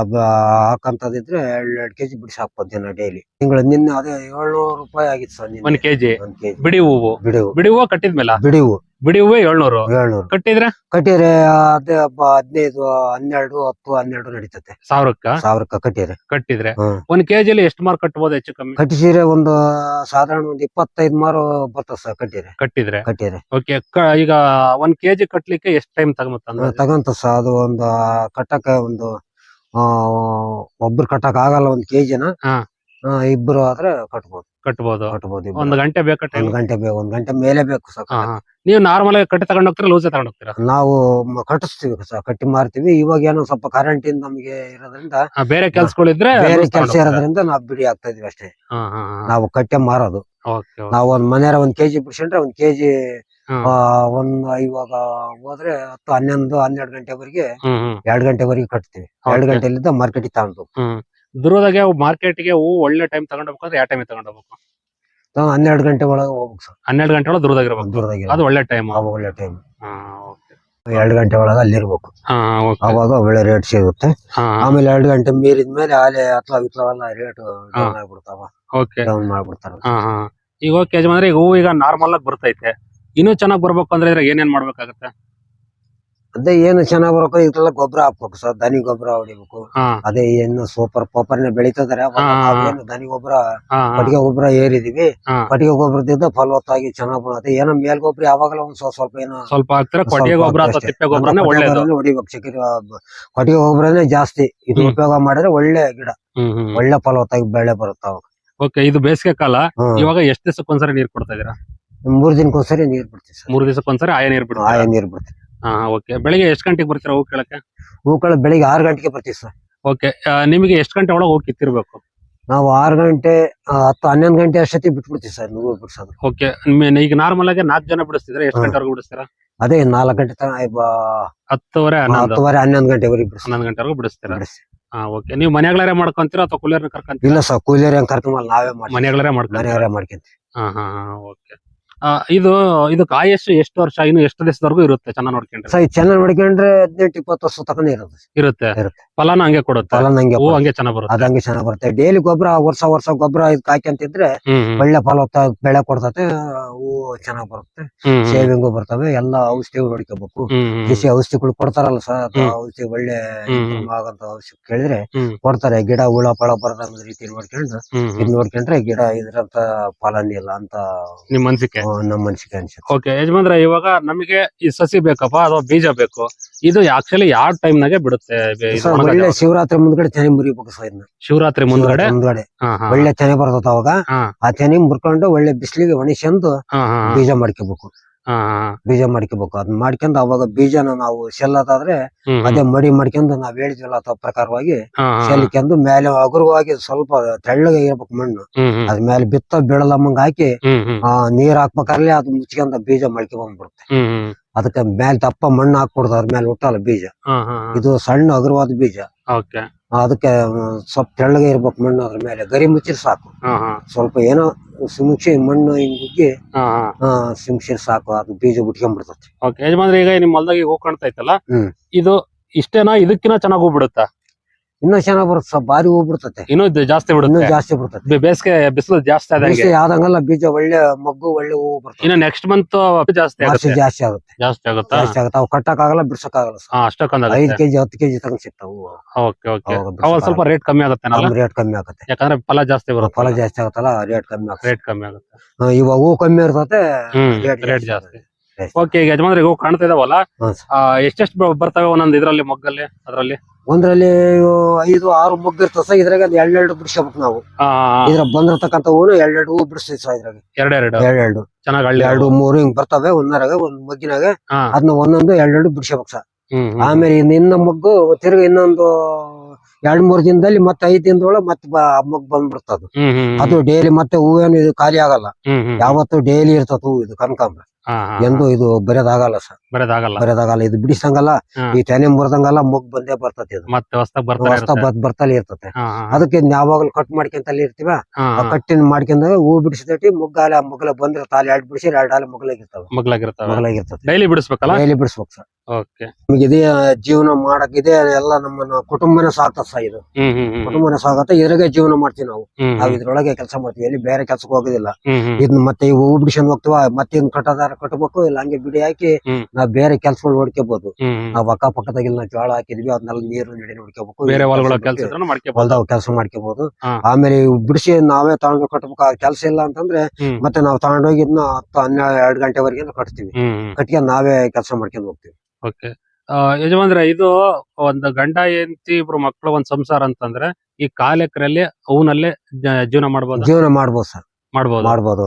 ಹಾಕಂತದಿದ್ರೆ ಎರಡ್ ಎರಡ್ ಕೆಜಿ ಬಿಡಿಸಿ ಹಾಕ್ಬೋದು ದಿನ ಡೈಲಿ. ತಿಂಗಳ ನಿನ್ನೆ ಅದೇ ಏಳ್ನೂರು ರೂಪಾಯಿ ಆಗಿತ್ತು ಸರ್ ಒಂದ್ ಕೆಜಿ. ಒಂದ್ ಕೆಜಿ. ಬಿಡಿ ಹೂವು. ಬಿಡಿ ಹೂವು. ಬಿಡಿ ಹೂವು ಕಟ್ಟಿದ್ಮೇಲೆ? ಬಿಡಿ ಹೂವು. ಬಿಡಿ ಹೂವು ಏಳ್ನೂರು. ಏಳ್ನೂರು. ಕಟ್ಟಿದ್ರೆ? ಕಟ್ಟಿದ್ರೆ ಅದೇ ಹದಿನೈದು ಹನ್ನೆರಡು ಹತ್ತು ಹನ್ನೆರಡು ನಡೀತತೆ. ಸಾವಿರಕ್ಕ? ಸಾವಿರಕ್ಕ ಕಟ್ಟಿದ್ರೆ. ಕಟ್ಟಿದ್ರೆ? ಹ್ಮ್. ಒಂದ್ ಅಲ್ಲಿ ಎಷ್ಟು ಮಾರ್ ಕಟ್ಟಬಹುದು ಹೆಚ್ಚು ಕಮ್ಮಿ? ಕಟ್ಟಿಸಿದ್ರೆ ಒಂದು ಸಾಧಾರಣ ಒಂದು ಇಪ್ಪತ್ತೈದು ಮಾರು ಬರ್ತದೆ ಸರ್ ಕಟ್ಟಿದ್ರೆ. ಕಟ್ಟಿದ್ರೆ? ಕಟ್ಟಿದ್ರೆ. ಓಕೆ ಈಗ ಒಂದ್ ಕೆಜಿ ಕಟ್ಟಲಿಕ್ಕೆ ಎಷ್ಟು ಟೈಮ್ ತಗೊಂಬತ್ತ ತಗಂತ ಸರ್ ಅದು ಒಂದು ಕಟ್ಟಕ್ಕೆ ಒಂದು ಆ ಒಬ್ರು ಕಟ್ಟಕ್ ಆಗಲ್ಲ ಒಂದ್ ಕೆಜಿನ. ಹಾ. ಇಬ್ರು ಆದ್ರೆ ಕಟ್ಬೋದು. ಕಟ್ಬೋದು. ಕಟ್ಬೋದು ಇಬ್ರು. ಒಂದ್ ಗಂಟೆ ಬೇಕು ಟೈಮ್ ಒಂದ್ ಗಂಟೆ ಬೇಕು ಒಂದ್ ಗಂಟೆ ಮೇಲೆ ಬೇಕು ಸರ್ ನೀವು ನಾರ್ಮಲ್ ಆಗಿ ಕಟ್ಟಿ ತಗೊಂಡ್ ಹೋಗ್ತೀರಾ ಲೂಸ್ ತಗೊಂಡ್ ಹೋಗ್ತೀರಾ? ನಾವು ಮ- ಕಟ್ಟಿಸ್ತೀವಿ ಸರ್ ಕಟ್ಟಿ ಮಾರ್ತೀವಿ. ಇವಾಗ ಏನೋ ಸ್ವಲ್ಪ ಕರೆಂಟ್ ಇಂದ ನಮಗೆ ಇರೋದ್ರಿಂದ ಆ, ಬೇರೆ ಕೆಲ್ಸಗಳಿದ್ರೆ ಬೇರೆ loose ತಗೊಂಡ್ ಕೆಲಸ ಹೋಗ್ತೀರಾ? ಇರೋದ್ರಿಂದ ನಾವು ಬಿಡಿ ಆಗ್ತಾ ಇದೀವಿ ಅಷ್ಟೇ. ಹಾ ಹಾ ಹಾ. ನಾವು ಕಟ್ಟೆ ಮಾರೋದು. ನಾವು ಒಂದ್ ಮನೇರ ಒಂದ್ ಕೆಜಿ ಬಿಡ್ಸಂಡ್ರೆ ಒಂದ್ ಕೆಜಿ ಹ್ಮ್. ಒಂದ್ ಇವಾಗ ಹೋದ್ರೆ ಹತ್ತು ಹನ್ನೊಂದು ಹನ್ನೆರಡು ಗಂಟೆವರೆಗೆ ಹ್ಮ್ ಹ್ಮ್. ಎರಡ್ ಗಂಟೆವರೆಗೆ ಕಟ್ತೀವಿ. ಎರಡ್ Okay. ಗಂಟೆಲಿಂದ ಮಾರ್ಕೆಟ್ ತಗೊಂಡು ಹ್ಮ್. ದುರ್ಗದಾಗೆ ಮಾರ್ಕೆಟ್ಗೆ ಹೂ ಒಳ್ಳೆ ಟೈಮ್ ತಗೊಂಡ್ ಹೋಗ್ಬೇಕಂದ್ರೆ ಯಾವ ಟೈಮ್ ತಗೊಂಡ್ ಹೋಗ್ಬೇಕು ನಾವು ಹನ್ನೆರಡು ಗಂಟೆ ಒಳಗೆ ಹೋಗ್ಬೇಕು ಸರ್. ಹನ್ನೆರಡು ಗಂಟೆ ಒಳಗೆ ದುರ್ಗದಾಗಿರ್ಬೇಕು ದೂರದಾಗಿ ಅದು ಒಳ್ಳೆ ಟೈಮ್ ಆವಾಗ ಒಳ್ಳೆ ಟೈಮ್ ಎರಡು ಗಂಟೆ ಒಳಗೆ ಅಲ್ಲಿ ಇರ್ಬೇಕು ಹಾ ಓಕೆ ಅವಾಗ ಒಳ್ಳೆ ರೇಟ್ ಸಿಗುತ್ತೆ. ಆಮೇಲೆ ಎರಡು ಗಂಟೆ ಮೀರಿದ ಮೇಲೆ ಆಲೆ ಅಥವಾ ವಿತ್ಲವೆಲ್ಲ ರೇಟ್ ಡೌನ್ ಆಗ್ಬಿಡ್ತಾವ ಓಕೆ ಡೌನ್ ಮಾಡ್ಬಿಡ್ತಾರ. ಈಗ ಓಕೆ ಯಜಮಾನ್ರೆ ಈಗ ಹೂ ಈಗ ನಾರ್ಮಲ್ ಆಗಿ ಬರ್ತೈತೆ. ಇನ್ನೂ ಚೆನ್ನಾಗಿ ಬರ್ಬೇಕು ಅಂದ್ರೆ ಇದ್ರಾಗ ಏನೇನ್ ಮಾಡ್ಬೇಕಾಗತ್ತೆ? ಅದೇ ಏನು ಚೆನ್ನಾಗ್ ಬರಬೇಕು ಇದೆಲ್ಲ ಗೊಬ್ಬರ ಹಾಕ್ಬೇಕು. ಸರ್ ದನಿ ಗೊಬ್ಬರ ಹೊಡಿಬೇಕು. ಅದೇ ಏನು ಸೂಪರ್ ಪೋಪರ್ನೆ ನ. ಏನು ದನಿ ಗೊಬ್ಬರ ಪಟಿಗೆ ಕಟ್ಟಿಗೆ ಗೊಬ್ಬರ ಏರಿದೀವಿ ಪಟಿಗೆ ಕಟ್ಟಿಗೆ ಗೊಬ್ಬರದಿಂದ ಫಲವತ್ತಾಗಿ ಚೆನ್ನಾಗ್ ಬರುತ್ತೆ ಏನೋ ಮೇಲ್ ಗೊಬ್ಬರ ಯಾವಾಗಲೂ ಒಂದ್ ಸ್ವಲ್ಪ ಸ್ವಲ್ಪ ಏನೋ ಸ್ವಲ್ಪ ಹೊಡಿಬೇಕು. ಚಕ್ರ ಕೊಟ್ಟಿಗೆ ಗೊಬ್ಬರನೇ ಜಾಸ್ತಿ. ಇದು ಉಪಯೋಗ ಮಾಡಿದ್ರೆ ಒಳ್ಳೆ ಗಿಡ. ಒಳ್ಳೆ ಫಲವತ್ತಾಗಿ ಬೆಳೆ ಬರುತ್ತೆ ಅವಾಗ. ಓಕೆ ಇದು ಬೇಸಿಗೆ ಕಾಲ. ಇವಾಗ ಎಷ್ಟು ದಿವಸಕ್ಕೊಂದ್ಸರಿ ನೀರ್ ಕೊಡ್ತಾ ಇದೀರಾ ಮೂರ್ ದಿನಕ್ಕೊಂದ್ಸರಿ ನೀರ್ ಬಿಡ್ತೀವಿ ಸರ್. ಮೂರ್ ದಿವಸಕ್ಕೊಂದ್ಸರಿ ಆಯ ನೀರ್ ಬಿಡ್ತೀವಿ ಆಯ ನೀರ್ ಬಿಡ್ತೀವಿ. ಹಾ ಓಕೆ ಬೆಳಿಗ್ಗೆ ಎಷ್ಟು ಗಂಟೆಗೆ ಬರ್ತೀರಾ ಹೂ ಕೇಳಕ್ಕೆ? ಹೂಗಳು ಬೆಳಿಗ್ಗೆ ಆರು ಗಂಟೆಗೆ ಬರ್ತೀವಿ ಸರ್. ಓಕೆ ನಿಮಗೆ ಎಷ್ಟು ಗಂಟೆ ಒಳಗೆ ಹೋಗಿ ಕಿತ್ತಿರ್ಬೇಕು? ನಾವು ಆರು ಗಂಟೆ ಆ, ಹತ್ತು ಹನ್ನೊಂದು ಗಂಟೆ ಅಷ್ಟೊತ್ತಿಗೆ ಬಿಟ್ಬಿಡ್ತೀವಿ ಸರ್ ನೀವು ಬಿಡ್ಸೋದು. ಓಕೆ ಈಗ ನಾರ್ಮಲ್ ಆಗಿ ನಾಲ್ಕು ಜನ ಬಿಡಿಸ್ತಿದ್ರೆ ಎಷ್ಟು ಹಾ. ಗಂಟೆವರೆಗೂ ಬಿಡಿಸ್ತೀರಾ? ಅದೇ ನಾಲ್ಕು ಗಂಟೆ ತನಕ ಹತ್ತುವರೆ ಹನ್ನೊಂದು. ಹತ್ತುವರೆ ಹನ್ನೊಂದು ಗಂಟೆವರೆಗೆ ಬಿಡಿಸ್ತೀವಿ. ಹನ್ನೊಂದು ಗಂಟೆವರೆಗೂ ಬಿಡಿಸ್ತೀರಾ? ಬಿಡಿಸ್ತೀವಿ. ಹಾ ಓಕೆ ನೀವು ಮನೆಗಳೇ ಮಾಡ್ಕೊಂತೀರಾ ಅಥವಾ ಕೂಲಿಯರ್ನ ಕರ್ಕೊಂತೀರಾ? ಇಲ್ಲ ಸರ್ ಕೂಲಿಯರ್ ಹೆಂಗ್ ಕರ್ಕೊಂಬಲ್ಲ ನಾವೇ ಮಾಡ್ತೀವಿ. ಮನೆಗಳೇ ಮಾಡ್ಕೊಂತೀರಾ? ಮನೆಯವರೇ ಮಾಡ್ಕೊಂತೀವಿ. ಹಾ ಹಾ ಓಕೆ ಇದು ಇದು ಕಾಯಷ್ಟು ಎಷ್ಟು ವರ್ಷ ಇನ್ನು ಎಷ್ಟು ದಿವಸದವರೆಗೂ ಇರುತ್ತೆ ಚೆನ್ನಾಗಿ ನೋಡ್ಕೊಂಡ್ರೆ? ಸರಿ ಚೆನ್ನಾಗಿ ನೋಡ್ಕೊಂಡ್ರೆ ಹದಿನೆಂಟು ಇಪ್ಪತ್ತು ವರ್ಷ ತಕನೇ ಇರುತ್ತೆ. ಇರುತ್ತೆ. ಫಲಾನ ಫಲನ ಹಂಗೆ ಕೊಡುತ್ತೆ. ಫಲ ನಂಗೆ ಹೂ ಹಂಗೆ ಚೆನ್ನಾಗಿ ಬರುತ್ತೆ. ಅದಂಗೆ ಚೆನ್ನಾಗಿ ಬರುತ್ತೆ. ಡೈಲಿ ಗೊಬ್ಬರ ವರ್ಷ ವರ್ಷ ಗೊಬ್ಬರ ಇದಕ್ಕೆ ಹಾಕ್ಯಂತಿದ್ರೆ. ಒಳ್ಳೆ ಫಲವತ್ತ ಬೆಳೆ ಕೊಡ್ತತೆ ಹೂ ಚೆನ್ನಾಗಿ ಬರುತ್ತೆ. ಸೇವಿಂಗು ಬರ್ತವೆ ಎಲ್ಲ ಔಷಧಿಗಳು ನೋಡ್ಕೋಬೇಕು. ಕೃಷಿ ಔಷಧಿಗಳು ಕೊಡ್ತಾರಲ್ಲ ಸರ್ ಅಥವಾ ಔಷಧಿ ಒಳ್ಳೆ. ಆಗಂತ ಔಷಧಿ ಕೇಳಿದ್ರೆ. ಕೊಡ್ತಾರೆ. ಗಿಡ ಹುಳ ಫಳ ಬರದ ರೀತಿ ನೋಡ್ಕೊಂಡು. ಇದ್ ನೋಡ್ಕೊಂಡ್ರೆ ಗಿಡ ಇದ್ರಂತ ಫಲನೇ ಇಲ್ಲ ಅಂತ ನಿಮ್ ಅನ್ಸಿಕೆ? ಆ, ನಮ್ಮ ಮನ್ಸಿಗೆ ಅನ್ಸುತ್ತೆ. ಓಕೆ ಯಜಮಾನ್ರೆ ಇವಾಗ ನಮಗೆ ಈ ಸಸಿ ಬೇಕಪ್ಪ ಅಥವಾ ಬೀಜ ಬೇಕು ಇದು ಆಕ್ಚುಲಿ ಯಾವ ಟೈಮ್ ನಾಗೆ ಬಿಡುತ್ತೆ? ಬೆ- ಇದು ಸರ್, ಒಣಗದೆ ಒಳ್ಳೆ ಯಾವಾಗ? ಶಿವರಾತ್ರಿ ಮುಂದ್ಗಡೆ ತೆನೆ ಮುರಿಬೇಕು ಸರ್ ಇದನ್ನ ಶಿವರಾತ್ರಿ ಮುಂದ್ಗಡೆ? ಮುಂದ್ಗಡೆ. ಹಾ ಹಾ ಒಳ್ಳೆ ತೆನೆ ಬರ್ತದ ಅವಾಗ. ಹಾ. ಆ ತೆನೆ ಮುರ್ಕೊಂಡು ಒಳ್ಳೆ ಬಿಸಿಲಿಗೆ ಒಣಸ್ಕೊಂಡು ಹಾ ಹಾ ಹಾ. ಬೀಜ ಮಾಡ್ಕೋಬೇಕು. ಬೀಜ ಮಾಡ್ಕೋಬೇಕು ಅದನ್ನ ಮಾಡ್ಕೊಂಡು ಅವಾಗ ಬೀಜನ ನಾವು ಹ್ಮ್. ಅದೇ ಮಡಿ ಮಾಡ್ಕೊಂಡು ನಾವ್ ಹೇಳಿದ್ವಲ್ಲ ಅಥವಾ ಪ್ರಕಾರವಾಗಿ. ಶೆಲ್ಕೊಂಡು ಮೇಲೆ ಹಗುರವಾಗಿ ಸ್ವಲ್ಪ ತೆಳ್ಳಗೆ ಇರ್ಬೇಕು ಮಣ್ಣು. ಅದ್ ಮೇಲೆ ಬಿತ್ತ ಬೆಳಲಮ್ಮಂಗ್ ಹಾಕಿ. ಆ ನೀರ್ ಹಾಕ್ಬೇಕಾರ್ಲೆ ಅದು ಮುಚ್ಕೊಂಡ ಬೀಜ ಮೊಳಕೆ ಬಂದ್ಬಿಡುತ್ತೆ. ಅದಕ್ಕೆ ಮೇಲೆ ದಪ್ಪ ಮಣ್ಣು ಹಾಕ್ಬಿಡ್ದು ಅದ್ರ ಮೇಲೆ ಹುಟ್ಟಲ್ಲ ಬೀಜ. ಇದು ಸಣ್ಣ ಹಗುರವಾದ ಬೀಜ ಅದಕ್ಕೆ ಸ್ವಲ್ಪ ತೆಳ್ಳಗೆ ಇರ್ಬೇಕು ಮಣ್ಣು ಅದ್ರ ಮೇಲೆ. ಗರಿ ಮುಚ್ಚಿರ್ ಸಾಕು. ಸ್ವಲ್ಪ ಏನೋ ಸಿಮುಕ್ಷಿ ಮಣ್ಣು ಹಿಂಗ್ ಉಗ್ಗಿ ಹಾ ಸಾಕು. ಅದು ಬೀಜ ಬಿಟ್ಕೊಂಡ್ಬಿಡ್ತೈತಿ. ಯಜಮಾನ್ರೆ ಈಗ ನಿಮ್ ಹೊಲ್ದಾಗ ಹೂ ಕಾಣ್ತಾ ಇತ್ತಲ್ಲ? ಇದು ಇಷ್ಟೇನಾ? ಇದಕ್ಕಿನ್ನ ಚೆನ್ನಾಗಿ ಹೂ ಬಿಡುತ್ತಾ? ಇನ್ನೂ ಚೆನ್ನಾಗಿ ಬರುತ್ತೆ ಸ್ವಲ್ಪ ಭಾರಿ ಹೂ ಬಿಡ್ತೈತೆ. ಇನ್ನೂ ಇದು ಜಾಸ್ತಿ ಇನ್ನೂ ಬಿಡುತ್ತೆ ಜಾಸ್ತಿ ಬಿಡ್ತೈತೆ. ಬೆ- ಬೇಸಿಗೆ ಬಿಸಿಲು ಜಾಸ್ತಿ ಆದಂಗೆ? ಆದಂಗಲ್ಲ ಬೀಜ ಒಳ್ಳೆ ಮಗ್ಗು ಒಳ್ಳೆ ಹೂ ಬರ್ತದೆ. ಇನ್ನು ನೆಕ್ಸ್ಟ್ ಮಂತ್ ಜಾಸ್ತಿ ಮಾರ್ಚ್ ಆಗುತ್ತೆ ಜಾಸ್ತಿ ಆಗುತ್ತೆ. ಜಾಸ್ತಿ ಆಗುತ್ತಾ? ಜಾಸ್ತಿ ಆಗುತ್ತೆ. ಅವು ಕಟ್ಟಕ್ ಆಗಲ್ಲ ಬಿಡ್ಸಕ್ ಆಗಲ್ಲ ಹಾ ಐದ್ ಕೆಜಿ ಹತ್ತು ಕೆಜಿ ತಗೊಂಡ್ ಸಿಗ್ತಾವು ಓಕೆ ಓಕೆ. ಅವಾಗ ಅವಾಗ ಸ್ವಲ್ಪ ರೇಟ್ ಕಮ್ಮಿ ಆಗುತ್ತೆ. ರೇಟ್ ಕಮ್ಮಿ ಆಗುತ್ತೆ. ಯಾಕಂದ್ರೆ ಫಲ ಜಾಸ್ತಿ ಬರುತ್ತೆ. ಫಲ ಜಾಸ್ತಿ ಆಗುತ್ತಲ್ಲ ರೇಟ್ ಕಮ್ಮಿ ಆಗುತ್ತೆ. ರೇಟ್ ಕಮ್ಮಿ ಆಗುತ್ತೆ. ಇವಾಗ ಹೂ ಕಮ್ಮಿ ಇರ್ತತೆ ಹ್ಮ್ ರೇಟ್ ರೇಟ್ ಜಾಸ್ತಿ. ಓಕೆ ಈಗ ಯಜಮಾನ್ರಿಗೆ ಹೂ ಕಾಣ್ತಾ ಇದಾವಲ್ಲ? ಹಾ ಸರ್. ಎಷ್ಟೆಷ್ಟು ಬರ್ತವೆ ಒಂದೊಂದು ಇದರಲ್ಲಿ ಮೊಗ್ಗಲ್ಲಿ ಅದ್ರಲ್ಲಿ? ಒಂದ್ರಲ್ಲಿ ಐದು ಆರು ಮುಗ್ಗು ಇರ್ತದೆ ಸರ್. ಇದ್ರಾಗ ಎರಡೆರಡು ಬಿಡಿಸ್ಕೋಬೇಕು ನಾವು. ಇದ್ರ ಬಂದಿರ್ತಕ್ಕಂಥ ಹೂವು ಎರಡೆರಡು ಹೂ ಬಿಡಿಸ್ತೀವಿ ಸರ್ ಇದ್ರಾಗ. ಎರಡೆರಡು? ಎರಡೆರಡು. ಚೆನ್ನಾಗಿ ಎರಡು ಮೂರು ಹಿಂಗ್ ಬರ್ತವೆ ಒಂದರಾಗ ಒಂದ್ ಮಗ್ಗಿನಾಗ. ಅದನ್ನ ಒಂದೊಂದು ಎರಡೆರಡು ಬಿಡಿಸ್ಬೇಕು ಸರ್. ಆಮೇಲೆ ಇನ್ನು ಇನ್ನ ಮಗ್ಗು ತಿರ್ಗಿ ಇನ್ನೊಂದು ಎರಡ್ ಮೂರ್ ದಿನದಲ್ಲಿ ಮತ್ತೆ ಐದ್ ದಿನದೊಳಗೆ ಮತ್ತೆ ಮಗ್ ಬಂದ್ಬಿಡ್ತದ. ಅದು ಡೈಲಿ ಮತ್ತೆ ಹೂವೇನು ಇದು ಖಾಲಿ ಆಗಲ್ಲ. ಯಾವತ್ತು ಡೈಲಿ ಇರ್ತದ ಹೂ ಇದು ಕನಕಾಂಬ್ರ. ಎಂದು ಇದು ಬರೆದಾಗಲ್ಲ ಸರ್. ಬರೆದಾಗಲ್ಲ. ಬರೆದಾಗಲ್ಲ. ಇದು ಬಿಡಿಸಂಗಲ್ಲ ಈ ತೆನೆ ಬರ್ದಂಗಲ್ಲ ಮುಗ್ ಬಂದೇ ಬರ್ತತಿ ಇದು. ಮತ್ತೆ ಹೊಸ್ದಾಗ್ ಬರ್ತಾ ಹೊಸ್ತ ಇರುತ್ತೆ. ಬತ್ ಬರ್ತಲೇ ಇರ್ತತೆ. ಹಾ, ಹಾ, ಅದಕ್ಕೆ ಯಾವಾಗಲೂ ಕಟ್ ಮಾಡ್ಕೊಂತಲ್ಲಿ ಇರ್ತೀವ. ಕಟ್ಟಿನ ಮಾಡ್ಕೊಂಡಾಗ ಹೂ ಬಿಡಿಸಿದಟ್ಟಿ ಮುಗ್ಗಾಲ ಮುಗ್ಲ ಬಂದ್ರೆ ಅಲ್ಲಿ ಎರಡು ಬಿಡಿಸಿ ಎರಡು ಹಾಲು ಮುಗ್ಲಾಗಿರ್ತಾವ. ಡೈಲಿ ಬಿಡಿಸ್ಬೇಕಲ್ಲ? ಡೈಲಿ ಬಿಡಿಸ್ಬೇಕು ಸರ್. ಓಕೆ. ನಮಗೆ ಇದೇ ಜೀವನ ಮಾಡಕ್ ಇದೆ ಎಲ್ಲ ನಮ್ಮನ್ನ ಕುಟುಂಬನ ಸಾಕತ್ತ ಸರ್ ಇದು. ಕುಟುಂಬನ ಸಾಕತ್ತ ಇದ್ರಾಗೆ ಜೀವನ ಮಾಡ್ತೀವಿ ನಾವು. ನಾವು ಇದ್ರೊಳಗೆ ಕೆಲಸ ಮಾಡ್ತೀವಿ ಎಲ್ಲಿ ಬೇರೆ ಕೆಲಸಕ್ಕೆ ಹೋಗೋದಿಲ್ಲ. ಇದನ್ನ ಮತ್ತೆ ಹೂ ಬಿಡಿಸ್ಕೊಂಡು ಹೋಗ್ತೀವ ಮತ್ತೆ ಕಟ್ಟದಾರ? ಕಟ್ಟಬೇಕು ಇಲ್ಲ ಹಂಗೆ ಬಿಡಿ ಹಾಕಿ ನಾವ್ ಬೇರೆ ಕೆಲ್ಸಗಳು ನೋಡ್ಕೋಬಹುದು ನಾವ್ ಅಕ್ಕ ನಾವು ಜೋಳ ಹಾಕಿದ್ವಿ ಅದ್ನೆಲ್ಲ ನೀರು ನಡಿ ನೋಡ್ಕೋಬೇಕು ಬೇರೆ ಕೆಲ್ಸ ಕೆಲಸ ಮಾಡ್ಕೋಬಹುದು ಕೆಲಸ ಮಾಡ್ಕೋಬಹುದು ಆಮೇಲೆ ಬಿಡಿಸಿ ನಾವೇ ತಗೊಂಡು ಕಟ್ಬೇಕು ಆ ಕೆಲಸ ಇಲ್ಲ ಅಂತಂದ್ರೆ. ಮತ್ತೆ ನಾವ್ ತಗೊಂಡೋಗಿ ಇದನ್ನ ಹತ್ತು ಹನ್ನೆರಡು ಎರಡು ಗಂಟೆವರೆಗೆ ಕಟ್ತೀವಿ. ಕಟ್ಟಿಗೆ ಕಟ್ಕೊಂಡು ನಾವೇ ಕೆಲಸ ಮಾಡ್ಕೊಂಡು ಹೋಗ್ತೀವಿ. ಓಕೆ. ಯಜಮಾನ್ರೆ ಇದು ಒಂದು ಗಂಡ ಹೆಂಡತಿ ಇಬ್ರು ಮಕ್ಕಳು ಒಂದ್ ಸಂಸಾರ ಅಂತಂದ್ರೆ ಈ ಕಾಲ್ ಎಕರೆಲ್ಲಿ ಅವನಲ್ಲೇ ಜೀವನ ಮಾಡ್ಬೋದು? ಜೀವನ ಮಾಡ್ಬೋದು ಸರ್. ಮಾಡ್ಬೋದು. ಮಾಡ್ಬೋದು.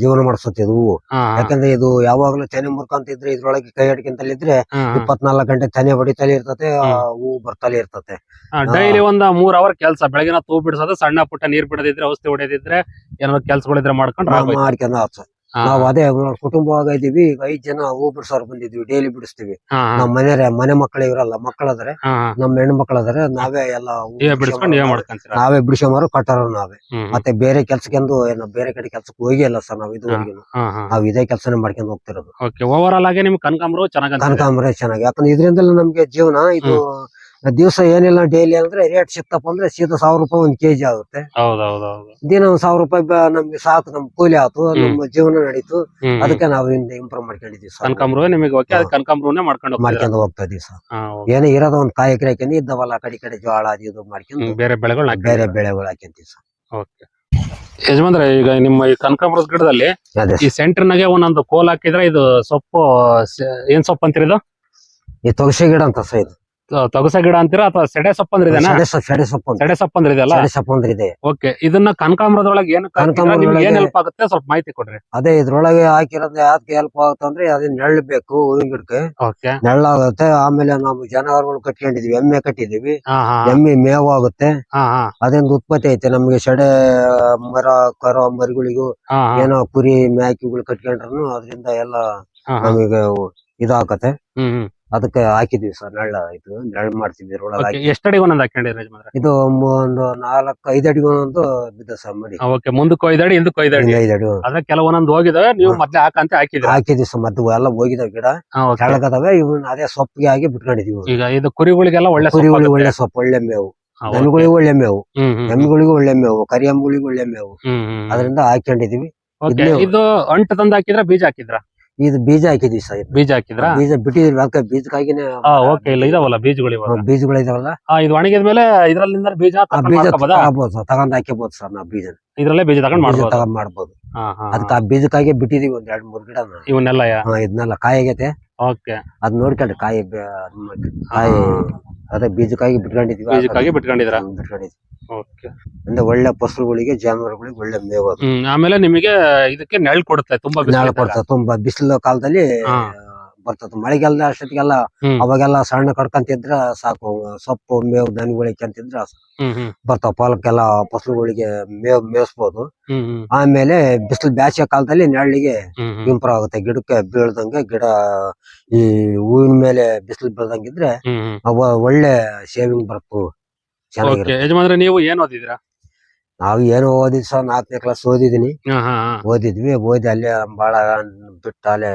ಜೀವನ ಮಾಡಿಸ್ತತಿ ಇದು ಹೂವು. ಹಾ, ಹಾ, ಯಾಕಂದ್ರೆ ಇದು ಯಾವಾಗ್ಲೂ ತೆನೆ ಮುರ್ಕೊಂತ ಇದ್ರೆ ಇದ್ರೊಳಗೆ ಕೈ ಹಿಡ್ಕೊಂತಲ್ಲಿ ಇದ್ರೆ ಹಾ, ಹಾ. ಇಪ್ಪತ್ನಾಲ್ಕು ಗಂಟೆ ತೆನೆ ಹೊಡಿತಲೇ ಇರ್ತತೆ ಆ ಹೂವು ಹೂ ಬರ್ತಲೇ ಇರ್ತತೆ. ಹಾ, ಡೈಲಿ ಒಂದ್ ಮೂರ್ ಅವರ್ ಕೆಲಸ ಬೆಳಗಿನ ತೂ ಬಿಡಿಸೋದು ಸಣ್ಣ ಪುಟ್ಟ ನೀರ್ ಬಿಡದಿದ್ರೆ ಔಷಧಿ ಹೊಡೆದಿದ್ರೆ ಏನಾದ್ರು ಕೆಲ್ಸಗಳಿದ್ರೆ ಮಾಡ್ಕೊಂಡು ಆಗೋಯ್ತು. ಮಾಡ್ಕೊಂಡ್ ಆತ್ ನಾವು ಅದೇ ಕುಟುಂಬವಾಗ ಇದೀವಿ. ಈಗ ಐದ್ ಜನ ಹೂ ಬಿಡ್ಸೋರ್ ಬಂದಿದ್ವಿ. ಡೈಲಿ ಬಿಡಿಸ್ತೀವಿ. ನಮ್ ಮನೆಯ ಮನೆ ಮಕ್ಕಳು ಇವರಲ್ಲ ಮಕ್ಕಳಾದ್ರೆ. ನಮ್ ಹೆಣ್ಣು ಮಕ್ಕಳಾದ್ರೆ ನಾವೇ ಎಲ್ಲ ನೀವೇ ಬಿಡಿಸೋಮಾರು ಕಟ್ಟಾರ ನಾವೇ. ಮತ್ತೆ ಬೇರೆ ಕೆಲ್ಸಕ್ಕೆಂದು ಏನು ಬೇರೆ ಕಡೆ ಕೆಲ್ಸಕ್ಕೆ ಹೋಗಿ ಅಲ್ಲ ಸರ್ ನಾವ್ ಇದು. ನಾವ್ ಇದೇ ಕೆಲ್ಸನೇ ಮಾಡ್ಕೊಂಡು ಹೋಗ್ತಿರೋದು. ಓವರ್ ಆಲ್ ಆಗಿ ನಿಮ್ ಕನಕಾಂಬರು ಚೆನ್ನಾಗಿ ಕನಕಾಂಬರ ಚೆನ್ನಾಗಿ. ಯಾಕಂದ್ರೆ ಇದರಿಂದಲೇ ನಮ್ಗೆ ಜೀವನ ಇದು ದಿವಸ ಏನಿಲ್ಲ ಡೈಲಿ ಅಂದ್ರೆ ರೇಟ್ ಸಿಕ್ತಪ್ಪ ಅಂದ್ರೆ ಸೀದಾ ಸಾವಿರ ರೂಪಾಯಿ ಒಂದ್ ಕೆಜಿ ಆಗುತ್ತೆ. ಹೌದೌದೌದು. ದಿನ ಒಂದ್ ಸಾವಿರ ರೂಪಾಯಿ ಬ- ನಮ್ಗೆ ಸಾಕು ನಮ್ ಕೂಲಿ ಆಯ್ತು ನಮ್ಮ ಜೀವನ ನಡೀತು. ಅದಕ್ಕೆ ನಾವು ಹಿಂದೆ ಇಂಪ್ರೂವ್ ಮಾಡ್ಕೊಂಡಿದೀವಿ ಸರ್. ಕನಕಾಂಬರು ನಿಮಗೆ ಓಕೆ ಕನಕಾಂಬರುನೇ ಮಾಡ್ಕೊಂಡು ಹೋಗ್ತೀರಾ? ಮಾಡ್ಕೊಂಡು ಹೋಗ್ತಾ ಇದೀವಿ ಸರ್. ಹಾ. ಏನೇ ಇರೋದು ಒಂದ್ ಕಾಯಿ ಎಕರೆ ಹಾಕಿ ಇದ್ದವಲ್ಲ ಕಡೆ ಈ ಕಡೆ ಜೋಳ ಅದು ಇದು ಮಾಡ್ಕೊಂಡು ಬೇರೆ ಬೆಳೆಗಳನ್ನ ಬೇರೆ ಬೆಳೆಗಳು ಹಾಕಿ ಸರ್. ಓಕೆ. ಯಜಮಾನ್ರೆ ಈಗ ನಿಮ್ಮ ಈ ಕನಕಾಂಬ್ರದ ಗಿಡದಲ್ಲಿ ಅದೇ ಈ ಸೆಂಟರ್ನಾಗೆ ಒಂದೊಂದು ಕೋಲ್ ಹಾಕಿದ್ರೆ ಇದು ಸೊಪ್ಪು ಸ- ಏನ್ ಸೊಪ್ಪು ಅಂತೀರಿ ಇದು? ಈ ತುಳಸಿ ಗಿಡ ಅಂತ ಸರ್ ಇದು. ತೊಗಸ ಗಿಡ ಅಂತೀರಾ ಅಥವಾ ಸೆಡೆ ಸೊಪ್ಪು ಅಂದ್ರೆ ಇದೆನಾ? ಸೆಡೆ ಸೊಪ್ಪು ಸೆಡೆ ಸೊಪ್ಪು ಅಂತ ಸೆಡೆ ಸೊಪ್ಪು ಅಂದ್ರೆ ಇದೆಯಲ್ಲ? ಸೆಡೆ ಸೊಪ್ಪು ಅಂದ್ರೆ ಇದೆ. ಓಕೆ ಇದನ್ನ ಕನಕಾಂಬರದೊಳಗೆ ಏನು ಕನಕಾಂಬರ ಏನ್ ಹೆಲ್ಪ್ ಆಗುತ್ತೆ? ಸ್ವಲ್ಪ ಮಾಹಿತಿ ಕೊಡ್ರಿ. ಅದೇ ಇದ್ರೊಳಗೆ ಹಾಕಿರೋದು ಯಾಕೆ ಹೆಲ್ಪ್ ಆಗುತ್ತಂದ್ರೆ ಅದೇ ನೆಳ್ಳು ಬೇಕು ಹೂವಿನ ಗಿಡಕ್ಕೆ. ಓಕೆ. ನೆಳ್ಳಾಗುತ್ತೆ ಆಮೇಲೆ ನಾವು ಜಾನುವಾರುಗಳು ಕಟ್ಕೊಂಡಿದೀವಿ ಎಮ್ಮೆ ಕಟ್ಟಿದೀವಿ ಹಾ ಹಾ. ಎಮ್ಮೆ ಮೇವು ಆಗುತ್ತೆ ಹಾ ಹಾ. ಅದೊಂದು ಉತ್ಪತ್ತಿ ಐತೆ ನಮ್ಗೆ ಸೆಡೆ ಮರ ಕರ ಮರಿಗಳಿಗೂ ಹಾ ಹಾ. ಏನೋ ಕುರಿ ಮೇಕೆಗಳು ಕಟ್ಕೊಂಡ್ರು ಅದರಿಂದ ಎಲ್ಲ ಹಾ ಹಾ. ನಮಗೆ ಇದಾಗತ್ತೆ. ಹ್ಮ್ ಹ್ಮ್. ಅದಕ್ಕೆ ಹಾಕಿದೀವಿ ಸರ್ ನೆಳ್ಳ ಇದು ನೆರಳು ಮಾಡ್ತಿದ್ವಿ ಓಕೆ ಹಾಕಿ. ಎಷ್ಟಡಿ ಒಂದೊಂದು ಹಾಕೊಂಡಿರಿ ಯಜಮಾನ್ರೆ? ಇದು ಮ- ಒಂದು ನಾಲ್ಕು ಐದು ಅಡಿ ಒಂದು ಬಿದ್ದ ಸರ್ ಮಡಿ. ಓಕೆ ಮುಂದಕ್ಕೆ ಐದಡಿ ಹಿಂದಕ್ಕೆ ಐದಡಿ ಐದು ಅಡಿ ಅದ್ರ ಕೆಲವೊಂದೊಂದು ಹೋಗಿದಾವೆ ನೀವು ಹಾ. ಮೊದ್ಲೇ ಹಾಕಂತ ಹಾಕಿದ್ರ ಹಾಕಿದ್ವಿ ಸರ್ ಮತ್ತೆ ಎಲ್ಲ ಹೋಗಿದಾವ ಗಿಡ. ಕೆಳಗದವೆ ಇವನ್ ಅದೇ ಸೊಪ್ಪಿಗೆ ಆಗಿ ಬಿಟ್ಕೊಂಡಿದೀವಿ ಇವ್ನ. ಈಗ ಇದು ಕುರಿಗಳಿಗೆಲ್ಲ ಒಳ್ಳೆ ಸೊಪ್ಪು ಕುರಿಗಳಿಗೆ ಆಗುತ್ತೆ. ಒಳ್ಳೆ ಸೊಪ್ಪು ಒಳ್ಳೆ ಮೇವು. ಹಾ. ದನಗಳಿಗೆ ಒಳ್ಳೆ ಮೇವು. ಹ್ಮ್ ಹ್ಮ್ ಎಮ್ಮೆಗಳಿಗೂ ಒಳ್ಳೆ ಮೇವು ಕರಿ ಅಂಬುಗಳಿಗೂ ಒಳ್ಳೆ ಮೇವು. ಹ್ಮ್ ಹ್ಮ್ ಅದರಿಂದ ಹಾಕೊಂಡಿದೀವಿ ಇದ್ನೇ- ಇದು ಅಂಟು ತಂದು ಹಾಕಿದ್ರ ಬೀಜ ಹಾಕಿದ್ರ? ಇದು ಬೀಜ ಹಾಕಿದೀವಿ ಸರ್. ಬೀಜ ಹಾಕಿದ್ರ? ಬೀಜ ಬಿಟ್ಟಿದ್ವಿ ಅದಕ್ಕೆ ಬೀಜಕ್ಕಾಗಿನೇ ಓಕೆ ಇಲ್ಲ ಇದಾವಲ್ಲ ಬೀಜಗಳು ಇವಾಗ? ಬೀಜಗಳು ಇದಾವಲ್ಲ? ಇದು ಒಣಗಿದ ಮೇಲೆ ಇದ್ರಲ್ಲಿಂದ ಬೀಜ ಬೀಜ ಸರ್ ತಗೊಂಡ್ ಹಾಕ್ಯಬಹುದು ಸರ್ ನಾವು ಬೀಜ ಇದ್ರಲ್ಲೇ ಬೀಜ ತಗೊಂಡ್ ಮಾಡ್ಬೋದು? ತಗೊಂಡ್ ಮಾಡ್ಬೋದು. ಅದಕ್ಕೆ ಆ ಬೀಜಕ್ಕಾಗಿ ಬಿಟ್ಟಿದೀವಿ ಒಂದ್ ಎರಡ್ ಮೂರ್ ಗಿಡ ಇವನ್ನೆಲ್ಲ ಇದನ್ನೆಲ್ಲ ಕಾಯಿ ಆಗೈತೆ ಓಕೆ. ಅದ್ ನೋಡ್ಕೊಂಡ್ರಿ ಕಾಯಿ ಬೆ- ಅದ್ ಮಾಡಿ- ಕಾಯಿ ಅದೇ ಬೀಜಕ್ಕಾಗಿ ಬಿಟ್ಕೊಂಡಿದ್ವಿ. ಬೀಜಕ್ಕಾಗಿ ಬಿಟ್ಕೊಂಡಿದ್ರ? ಬಿಟ್ಕೊಂಡಿದ್ವಿ. ಓಕೆ. ಅಂದ್ರೆ ಒಳ್ಳೆ ಫಸಲುಗಳಿಗೆ ಜಾನುವಾರುಗಳಿಗೆ ಒಳ್ಳೆ ಮೇವು ಅದು. ಹ್ಮ್ ಆಮೇಲೆ ನಿಮಗೆ ಇದಕ್ಕೆ ನೆರಳು ಕೊಡುತ್ತೆ ತುಂಬಾ ಬಿಸಿಲು ನಾಳೆ ಇದ್ದಾಗ. ಕೊಡ್ತದೆ ತುಂಬಾ. ಬಿಸಿಲು ಕಾಲದಲ್ಲಿ ಹಾ. ಬರ್ತದೆ. ಮಳೆಗಾಲದ ಅಷ್ಟೊತ್ತಿಗೆಲ್ಲ ಅವಾಗೆಲ್ಲ ಸಣ್ಣ ಕಡ್ಕಂತಿದ್ರ ಸಾಕು. ಸೊಪ್ಪು ಮೇವು ದನಗಳಿಗೆ ಅಂತಿದ್ರ ಬರ್ತಾವ. ಹೊಲಕ್ಕೆಲ್ಲ ಫಸಲುಗಳಿಗೆ ಮೇವ್ ಮೇಯಿಸ್ಬೋದು. ಆಮೇಲೆ ಬಿಸಿಲು ಬ್ಯಾಸಿಗೆ ಕಾಲದಲ್ಲಿ ನೆರಳಿಗೆ ಇಂಪ್ರೂವ್ ಆಗುತ್ತೆ ಗಿಡಕ್ಕೆ ಬೀಳ್ದಂಗೆ ಗಿಡ ಈ ಹೂವಿನ ಮೇಲೆ ಬಿಸಿಲು ಬೀಳ್ದಂಗಿದ್ರೆ ಒಳ್ಳೆ ಶೇವಿಂಗ್ ಬರ್ತವು ಓಕೆ. ಚೆನ್ನಾಗಿರುತ್ತೆ ನೀವು ಏನ್ ಓದಿದ್ರಾ ನಾವು ಏನೋ ಓದಿದ್ ಸರ್ ನಾಲ್ಕನೇ ಕ್ಲಾಸ್ ಓದಿದೀನಿ ಓದಿದ್ವಿ. ಓದಿ ಅಲ್ಲೇ ಬಾಳ ಬಿಟ್ಟು ಅಲ್ಲೇ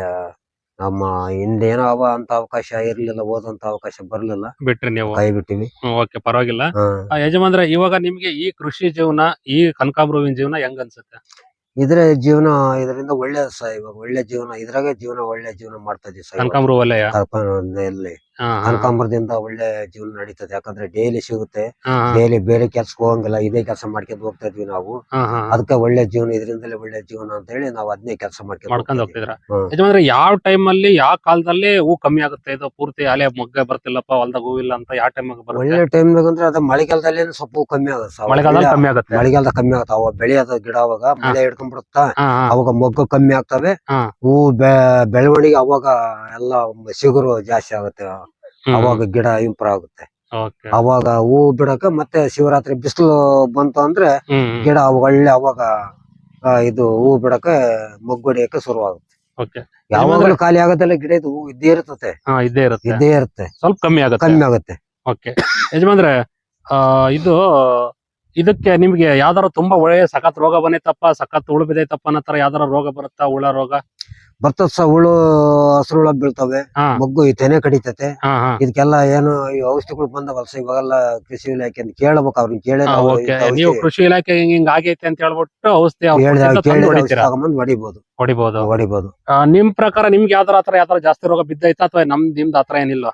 ನಮ್ಮ ಹಿಂದೆ ಏನೋ ಅವ ಅಂತ ಅವಕಾಶ ಇರ್ಲಿಲ್ಲ ಓದಂತ ಅವಕಾಶ ಬರ್ಲಿಲ್ಲ. ಬಿಟ್ರಿ ನೀವು. ಕೈ ಬಿಟ್ಟಿವಿ. ಓಕೆ ಪರವಾಗಿಲ್ಲ. ಹಾ. ಆ, ಯಜಮಾನ್ರೆ ಇವಾಗ ನಿಮ್ಗೆ ಈ ಕೃಷಿ ಜೀವನ ಈ ಕನಕಾಂಬ್ರೂವಿನ ಜೀವನ ಹೆಂಗ್ ಅನ್ಸುತ್ತೆ? ಇದ್ರೆ ಜೀವನ ಇದರಿಂದ ಒಳ್ಳೇದು ಸಹ ಇವಾಗ. ಒಳ್ಳೆ ಜೀವನ ಇದ್ರಾಗೆ ಜೀವನ ಒಳ್ಳೆ ಜೀವನ ಮಾಡ್ತಾ ಇದೀವಿ ಸರ್ ಇವಾಗ. ಕನಕಾಂಬರು ವಲಯ. ಕರ್ಕೊಂಡ್ ಎಲ್ಲಿ ಹಾ, ಹಾ, ಕನಕಾಂಬರದಿಂದ ಒಳ್ಳೆ ಜೀವನ ನಡೀತದೆ. ಯಾಕಂದ್ರೆ ಡೈಲಿ ಸಿಗುತ್ತೆ. ಡೈಲಿ ಬೇರೆ ಕೆಲ್ಸಕ್ಕೆ ಹೋಗಂಗಿಲ್ಲ. ಇದೇ ಕೆಲಸ ಮಾಡ್ಕೊಂಡು ಹೋಗ್ತಾ ಇದ್ವಿ ನಾವು. ಅದಕ್ಕೆ ಒಳ್ಳೆ ಜೀವನ ಇದರಿಂದಲೇ ಒಳ್ಳೆ ಜೀವನ ಅಂತ ಹೇಳಿ ನಾವು ಅದನ್ನೇ ಕೆಲಸ ಮಾಡ್ಕೊಂಡ್ ಹೋಗ್ತಿದ್ರ. ಯಾವ ಟೈಮ್ ಅಲ್ಲಿ ಯಾವ ಕಾಲದಲ್ಲಿ ಹೂ ಕಮ್ಮಿ ಆಗುತ್ತೆ? ಇದು ಪೂರ್ತಿ ಅಲೆ ಮೊಗ್ಗ ಬರ್ತಿಲ್ಲಪ್ಪ ಹೊಲ್ದಾಗ ಹೂವಿಲ್ಲ ಅಂತ ಯಾವ ಟೈಮ್ ಒಳ್ಳೆ ಟೈಮ್ ಅಂದ್ರೆ ಅದ ಮಳೆಗಾಲದಲ್ಲಿ ಸ್ವಲ್ಪ ಕಮ್ಮಿ ಆಗುತ್ತೆ. ಮಳೆಗಾಲದಲ್ಲಿ ಕಮ್ಮಿ ಆಗುತ್ತೆ. ಮಳೆಗಾಲದ ಕಮ್ಮಿ ಆಗುತ್ತೆ. ಅವಾಗ ಬೆಳೆಯೋದ ಗಿಡ ಅವಾಗ ಮಳೆ ಹಿಡ್ಕೊಂಡ್ಬಿಡುತ್ತಾ ಅವಾಗ ಮೊಗ್ಗು ಕಮ್ಮಿ ಆಗ್ತವೆ. ಹಾ. ಬೆಳವಣಿಗೆ ಅವಾಗ ಎಲ್ಲ ಸಿಗುರು ಜಾಸ್ತಿ ಆಗುತ್ತೆ. ಹ್ಮ್. ಅವಾಗ ಗಿಡ ಇಂಪ್ರೂವ್ ಆಗುತ್ತೆ. ಅವಾಗ ಹೂ ಬಿಡಕ ಮತ್ತೆ ಶಿವರಾತ್ರಿ ಬಿಸಿಲು ಬಂತು ಅಂದ್ರೆ ಹ್ಮ್, ಹ್ಮ್. ಗಿಡ ಒಳ್ಳೆ ಅವಾಗ ಆ, ಇದು ಹೂ ಬಿಡಕ ಮಗ್ಗು ಹೊಡಿಯಕ್ಕೆ ಶುರುವಾಗುತ್ತೆ. ಆಗುತ್ತೆ ಯಾವಾಗಲೂ ಖಾಲಿ ಆಗೋದಿಲ್ಲ ಗಿಡ ಇದು ಹೂ ಇದ್ದೇ ಇರುತ್ತೆ. ಹಾ ಇದ್ದೇ ಇರುತ್ತೆ. ಇದ್ದೇ ಇರುತ್ತೆ. ಸ್ವಲ್ಪ ಕಮ್ಮಿ ಆಗುತ್ತೆ. ಕಮ್ಮಿ ಆಗುತ್ತೆ. ಓಕೆ. ಯಜಮಾನ್ರೆ ಆ, ಇದು ಇದಕ್ಕೆ ನಿಮ್ಗೆ ಯಾವ್ದಾರ ತುಂಬಾ ಒಳ್ಳೆ ಸಖತ್ ರೋಗ ಬಂದೈತಪ್ಪ ಸಖತ್ ಉಳುಬಿದೈತಪ್ಪ ಅನ್ನೋ ತರ ಯಾವ್ದಾರ ರೋಗ ಬರುತ್ತಾ? ಹುಳ ರೋಗ? ಬರ್ತದ ಸ ಹುಳು ಹಸಿರು ಹುಳ ಬೀಳ್ತವೆ ಮಗ್ಗು ಮೊಗ್ಗು ಈ ತೆನೆ ಕಡಿತತೆ. ಹಾ ಹಾ. ಇದಕ್ಕೆಲ್ಲ ಏನು ಈ ಔಷಧಿಗಳು ಬಂದವಲ್ಲ ಸ ಇವಾಗೆಲ್ಲ ಕೃಷಿ ಇಲಾಖೆ ಅಂತ ಕೇಳ್ಬೇಕು ಅವ್ರಿಗೆ ಕೇಳಿ ನಾವು ಓಕೆ. ನೀವು ಕೃಷಿ ಇಲಾಖೆ ಹಿಂಗ್ ಹಿಂಗ್ ಆಗೈತೆ ಅಂತ ಹೇಳ್ಬಿಟ್ಟು ಔಷಧಿ ಹೊಡಿಬಹುದು ಹೊಡಿಬಹುದು ತಂದು ಹೊಡಿತೀರಾ? ತಗೊಂಬಂದು ಹೊಡಿಬೋದು. ಹೊಡಿಬಹುದು ಹೊಡಿಬೋದು. ಆ, ನಿಮ್ ಪ್ರಕಾರ ನಿಮ್ಗೆ ಯಾವ್ದಾರ ಆತರ ಯಾವ್ದಾರ ಜಾಸ್ತಿ ರೋಗ ಬಿದ್ದೈತಾ ಅಥವಾ ನಮ್ ನಿಮ್ದು ಆತರ ಏನಿಲ್ಲ?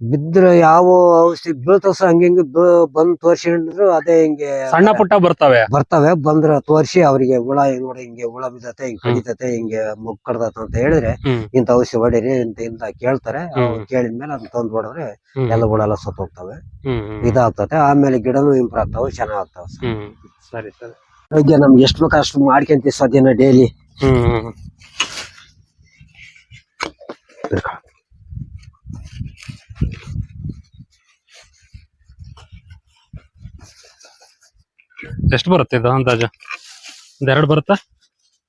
ಬಿದ್ರೆ ಯಾವ ಔಷಧಿ ಬೀಳ್ತಾವ ಸ ಹಂಗೆ ಬಂದ್ ತೋರ್ಸಿದ್ರು ಅದೇ ಹಿಂಗೆ ಸಣ್ಣ ಪುಟ್ಟ ಬರ್ತವೆ. ಬರ್ತವೆ. ಬಂದ್ರ ತೋರ್ಸಿ ಅವ್ರಿಗೆ ಹುಳ ನೋಡಿ ಹಿಂಗೆ ಹುಳ ಬಿದ್ದತೆ ಹಿಂಗ್. ಕಡಿತತೆ ಹಿಂಗೆ ಮುಗ್ ಕಡ್ದತ ಅಂತ ಹೇಳಿದ್ರೆ ಇಂತ ಔಷಧಿ ಹೊಡೀರಿ ಇಂತ ಇಂತ ಕೇಳ್ತಾರೆ. ಕೇಳಿದ್ಮೇಲೆ ಅದನ್ನ ತಂದ್ ಹೊಡೆದ್ರೆ. ಎಲ್ಲ ಹುಳ ಎಲ್ಲ ಸತ್ತು ಹೋಗ್ತವೆ ಇದಾಗ್ತತೆ. ಆಮೇಲೆ ಗಿಡನು ಇಂಪ್ರೂವ್ ಆಗ್ತಾವೆ ಚೆನ್ನಾಗ್ತಾವ ಹ್ಮ್. ಸರಿ ಸರಿ. ಬಗ್ಗೆ ನಮ್ಗೆ ಎಷ್ಟು ಬೇಕು ಅಷ್ಟು ಮಾಡ್ಕೊಂತೀವಿ ಸದ್ಯನ ಡೈಲಿ ಹ್ಮ್ ಹ್ಮ್ ಎಷ್ಟು ಬರುತ್ತೆ ಇದು ಅಂದಾಜು? ಒಂದ್ ಎರಡು ಬರುತ್ತಾ?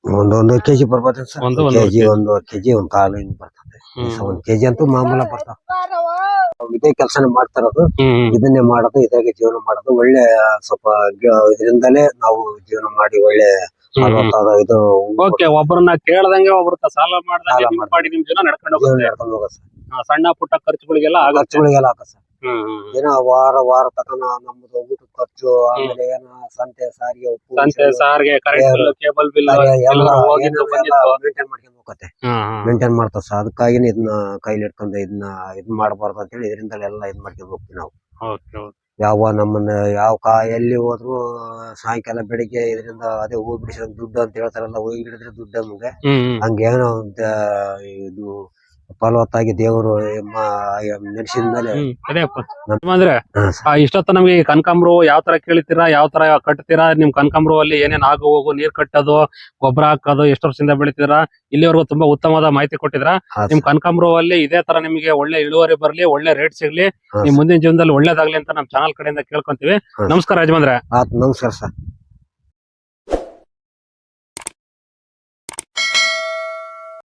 ಒಂದೊಂದು ಕೆಜಿ ಬರ್ಬೋದು ಸರ್. ಒಂದು ಒಂದು ಕೆಜಿ ಒಂದು ಕೆಜಿ ಒಂದು ಕಾಲು ಹಿಂಗ್ ಬರ್ತದೆ. ಒಂದು ಒಂದ್ ಕೆಜಿ ಅಂತೂ ಮಾಮೂಲ ಬರ್ತಾವ ಇದೇ ಕೆಲಸನೇ ಮಾಡ್ತಾರದು. ಇದನ್ನೇ ಮಾಡೋದು ಇದಾಗಿ ಜೀವನ ಮಾಡೋದು. ಒಳ್ಳೆ ಸ್ವಲ್ಪ ಇದರಿಂದಲೇ ನಾವು ಜೀವನ ಮಾಡಿ ಒಳ್ಳೆ ಇದು ಓಕೆ ಒಬ್ಬರನ್ನ ಕೇಳ್ದಂಗೆ ಒಬ್ರ ಸಾಲ ಮಾಡ್ದಂಗೆ ಸಾಲ ನಿಮ್ ಜೀವನ ನಡ್ಕೊಂಡು ಹೋಗೋದು ಸಣ್ಣ ಪುಟ್ಟ ಖರ್ಚುಗಳಿಗೆಲ್ಲ ಆಗುತ್ತೆ. ಖರ್ಚುಗಳಿಗೆಲ್ಲ ಸರ್. ಹ್ಮ್ ವಾರ ವಾರ ತಕನ ನಮ್ದು ಊಟದ ಖರ್ಚು ಆಮೇಲೆ ಏನ ಸಂತೆ ಸಾರಿಗೆ ಉಪ್ಪು ಸಂತೆ ಸಾರಿಗೆ ಕರೆಂಟ್ ಬಿಲ್ ಕೇಬಲ್ ಬಿಲ್ ಎಲ್ಲ ಹೋಗಿದ್ದು ಬಂದಿದ್ದು ಮೇಂಟೈನ್ ಮಾಡ್ಕೊಂಡು ಹೋಗತ್ತೆ. ಮೇಂಟೈನ್ ಮಾಡ್ತಾವ ಸರ್. ಅದಕ್ಕಾಗಿನ ಇದನ್ನ ಕೈಲಿ ಇಟ್ಕೊಂಡು ಇದನ್ನ ಇದ್ ಮಾಡಬಾರ್ದು ಅಂತೇಳಿ ಇದರಿಂದ ಎಲ್ಲ ಇದ್ ಮಾಡ್ಕೊಂಡು ಹೋಗ್ತೀವಿ ನಾವು. ಯಾವ ನಮ್ಮನ್ನ ಯಾವ ಕಾ ಎಲ್ಲಿ ಹೋದ್ರು ಸಾಯಂಕಾಲ ಬೆಳಿಗ್ಗೆ ಇದರಿಂದ ಅದೇ ಹೂ ಬಿಡಿಸಿದ ದುಡ್ಡು ಅಂತ ಹೇಳ್ತಾರಲ್ಲ ಹೂ ಹಿಡಿದ್ರೆ ದುಡ್ಡು ನಮ್ಗೆ. ಹಂಗೇನೋ ಒಂದು ಇದು ಫಲವತ್ತಾಗಿ ದೇವರು ನೆಲೆಸಿದ್ಮೇಲೆ ಅದೇಪ್ಪ ಅಂದ್ರೆ ಆ, ಇಷ್ಟೊತ್ತು ನಮ್ಗೆ ಈ ಕನಕಾಂಬ್ರು ಯಾವ ತರ ಕೇಳ್ತೀರಾ ಯಾವ ತರ ಕಟ್ತೀರಾ ನಿಮ್ ಕನಕಾಂಬ್ರು ಅಲ್ಲಿ ಏನೇನ್ ಆಗು ಹೋಗು ನೀರ್ ಕಟ್ಟೋದು ಗೊಬ್ಬರ ಹಾಕೋದು ಎಷ್ಟು ವರ್ಷದಿಂದ ಬೆಳಿತೀರಾ ಇಲ್ಲಿವರೆಗೂ ತುಂಬಾ ಉತ್ತಮವಾದ ಮಾಹಿತಿ ಕೊಟ್ಟಿದ್ರ ನಿಮ್ ಕನಕಾಂಬ್ರು ಅಲ್ಲಿ ಇದೇ ತರ ನಿಮ್ಗೆ ಒಳ್ಳೆ ಇಳುವರಿ ಬರ್ಲಿ ಒಳ್ಳೆ ರೇಟ್ ಸಿಗ್ಲಿ ನಿಮ್ ಮುಂದಿನ ಜೀವನದಲ್ಲಿ ಒಳ್ಳೇದಾಗ್ಲಿ ಅಂತ ನಮ್ ಚಾನಲ್ ಕಡೆಯಿಂದ ಕೇಳ್ಕೊಂತೀವಿ. ನಮಸ್ಕಾರ ಯಜಮಾನ್ರೆ ಆತ್ ನಮಸ್ಕಾರ ಸರ್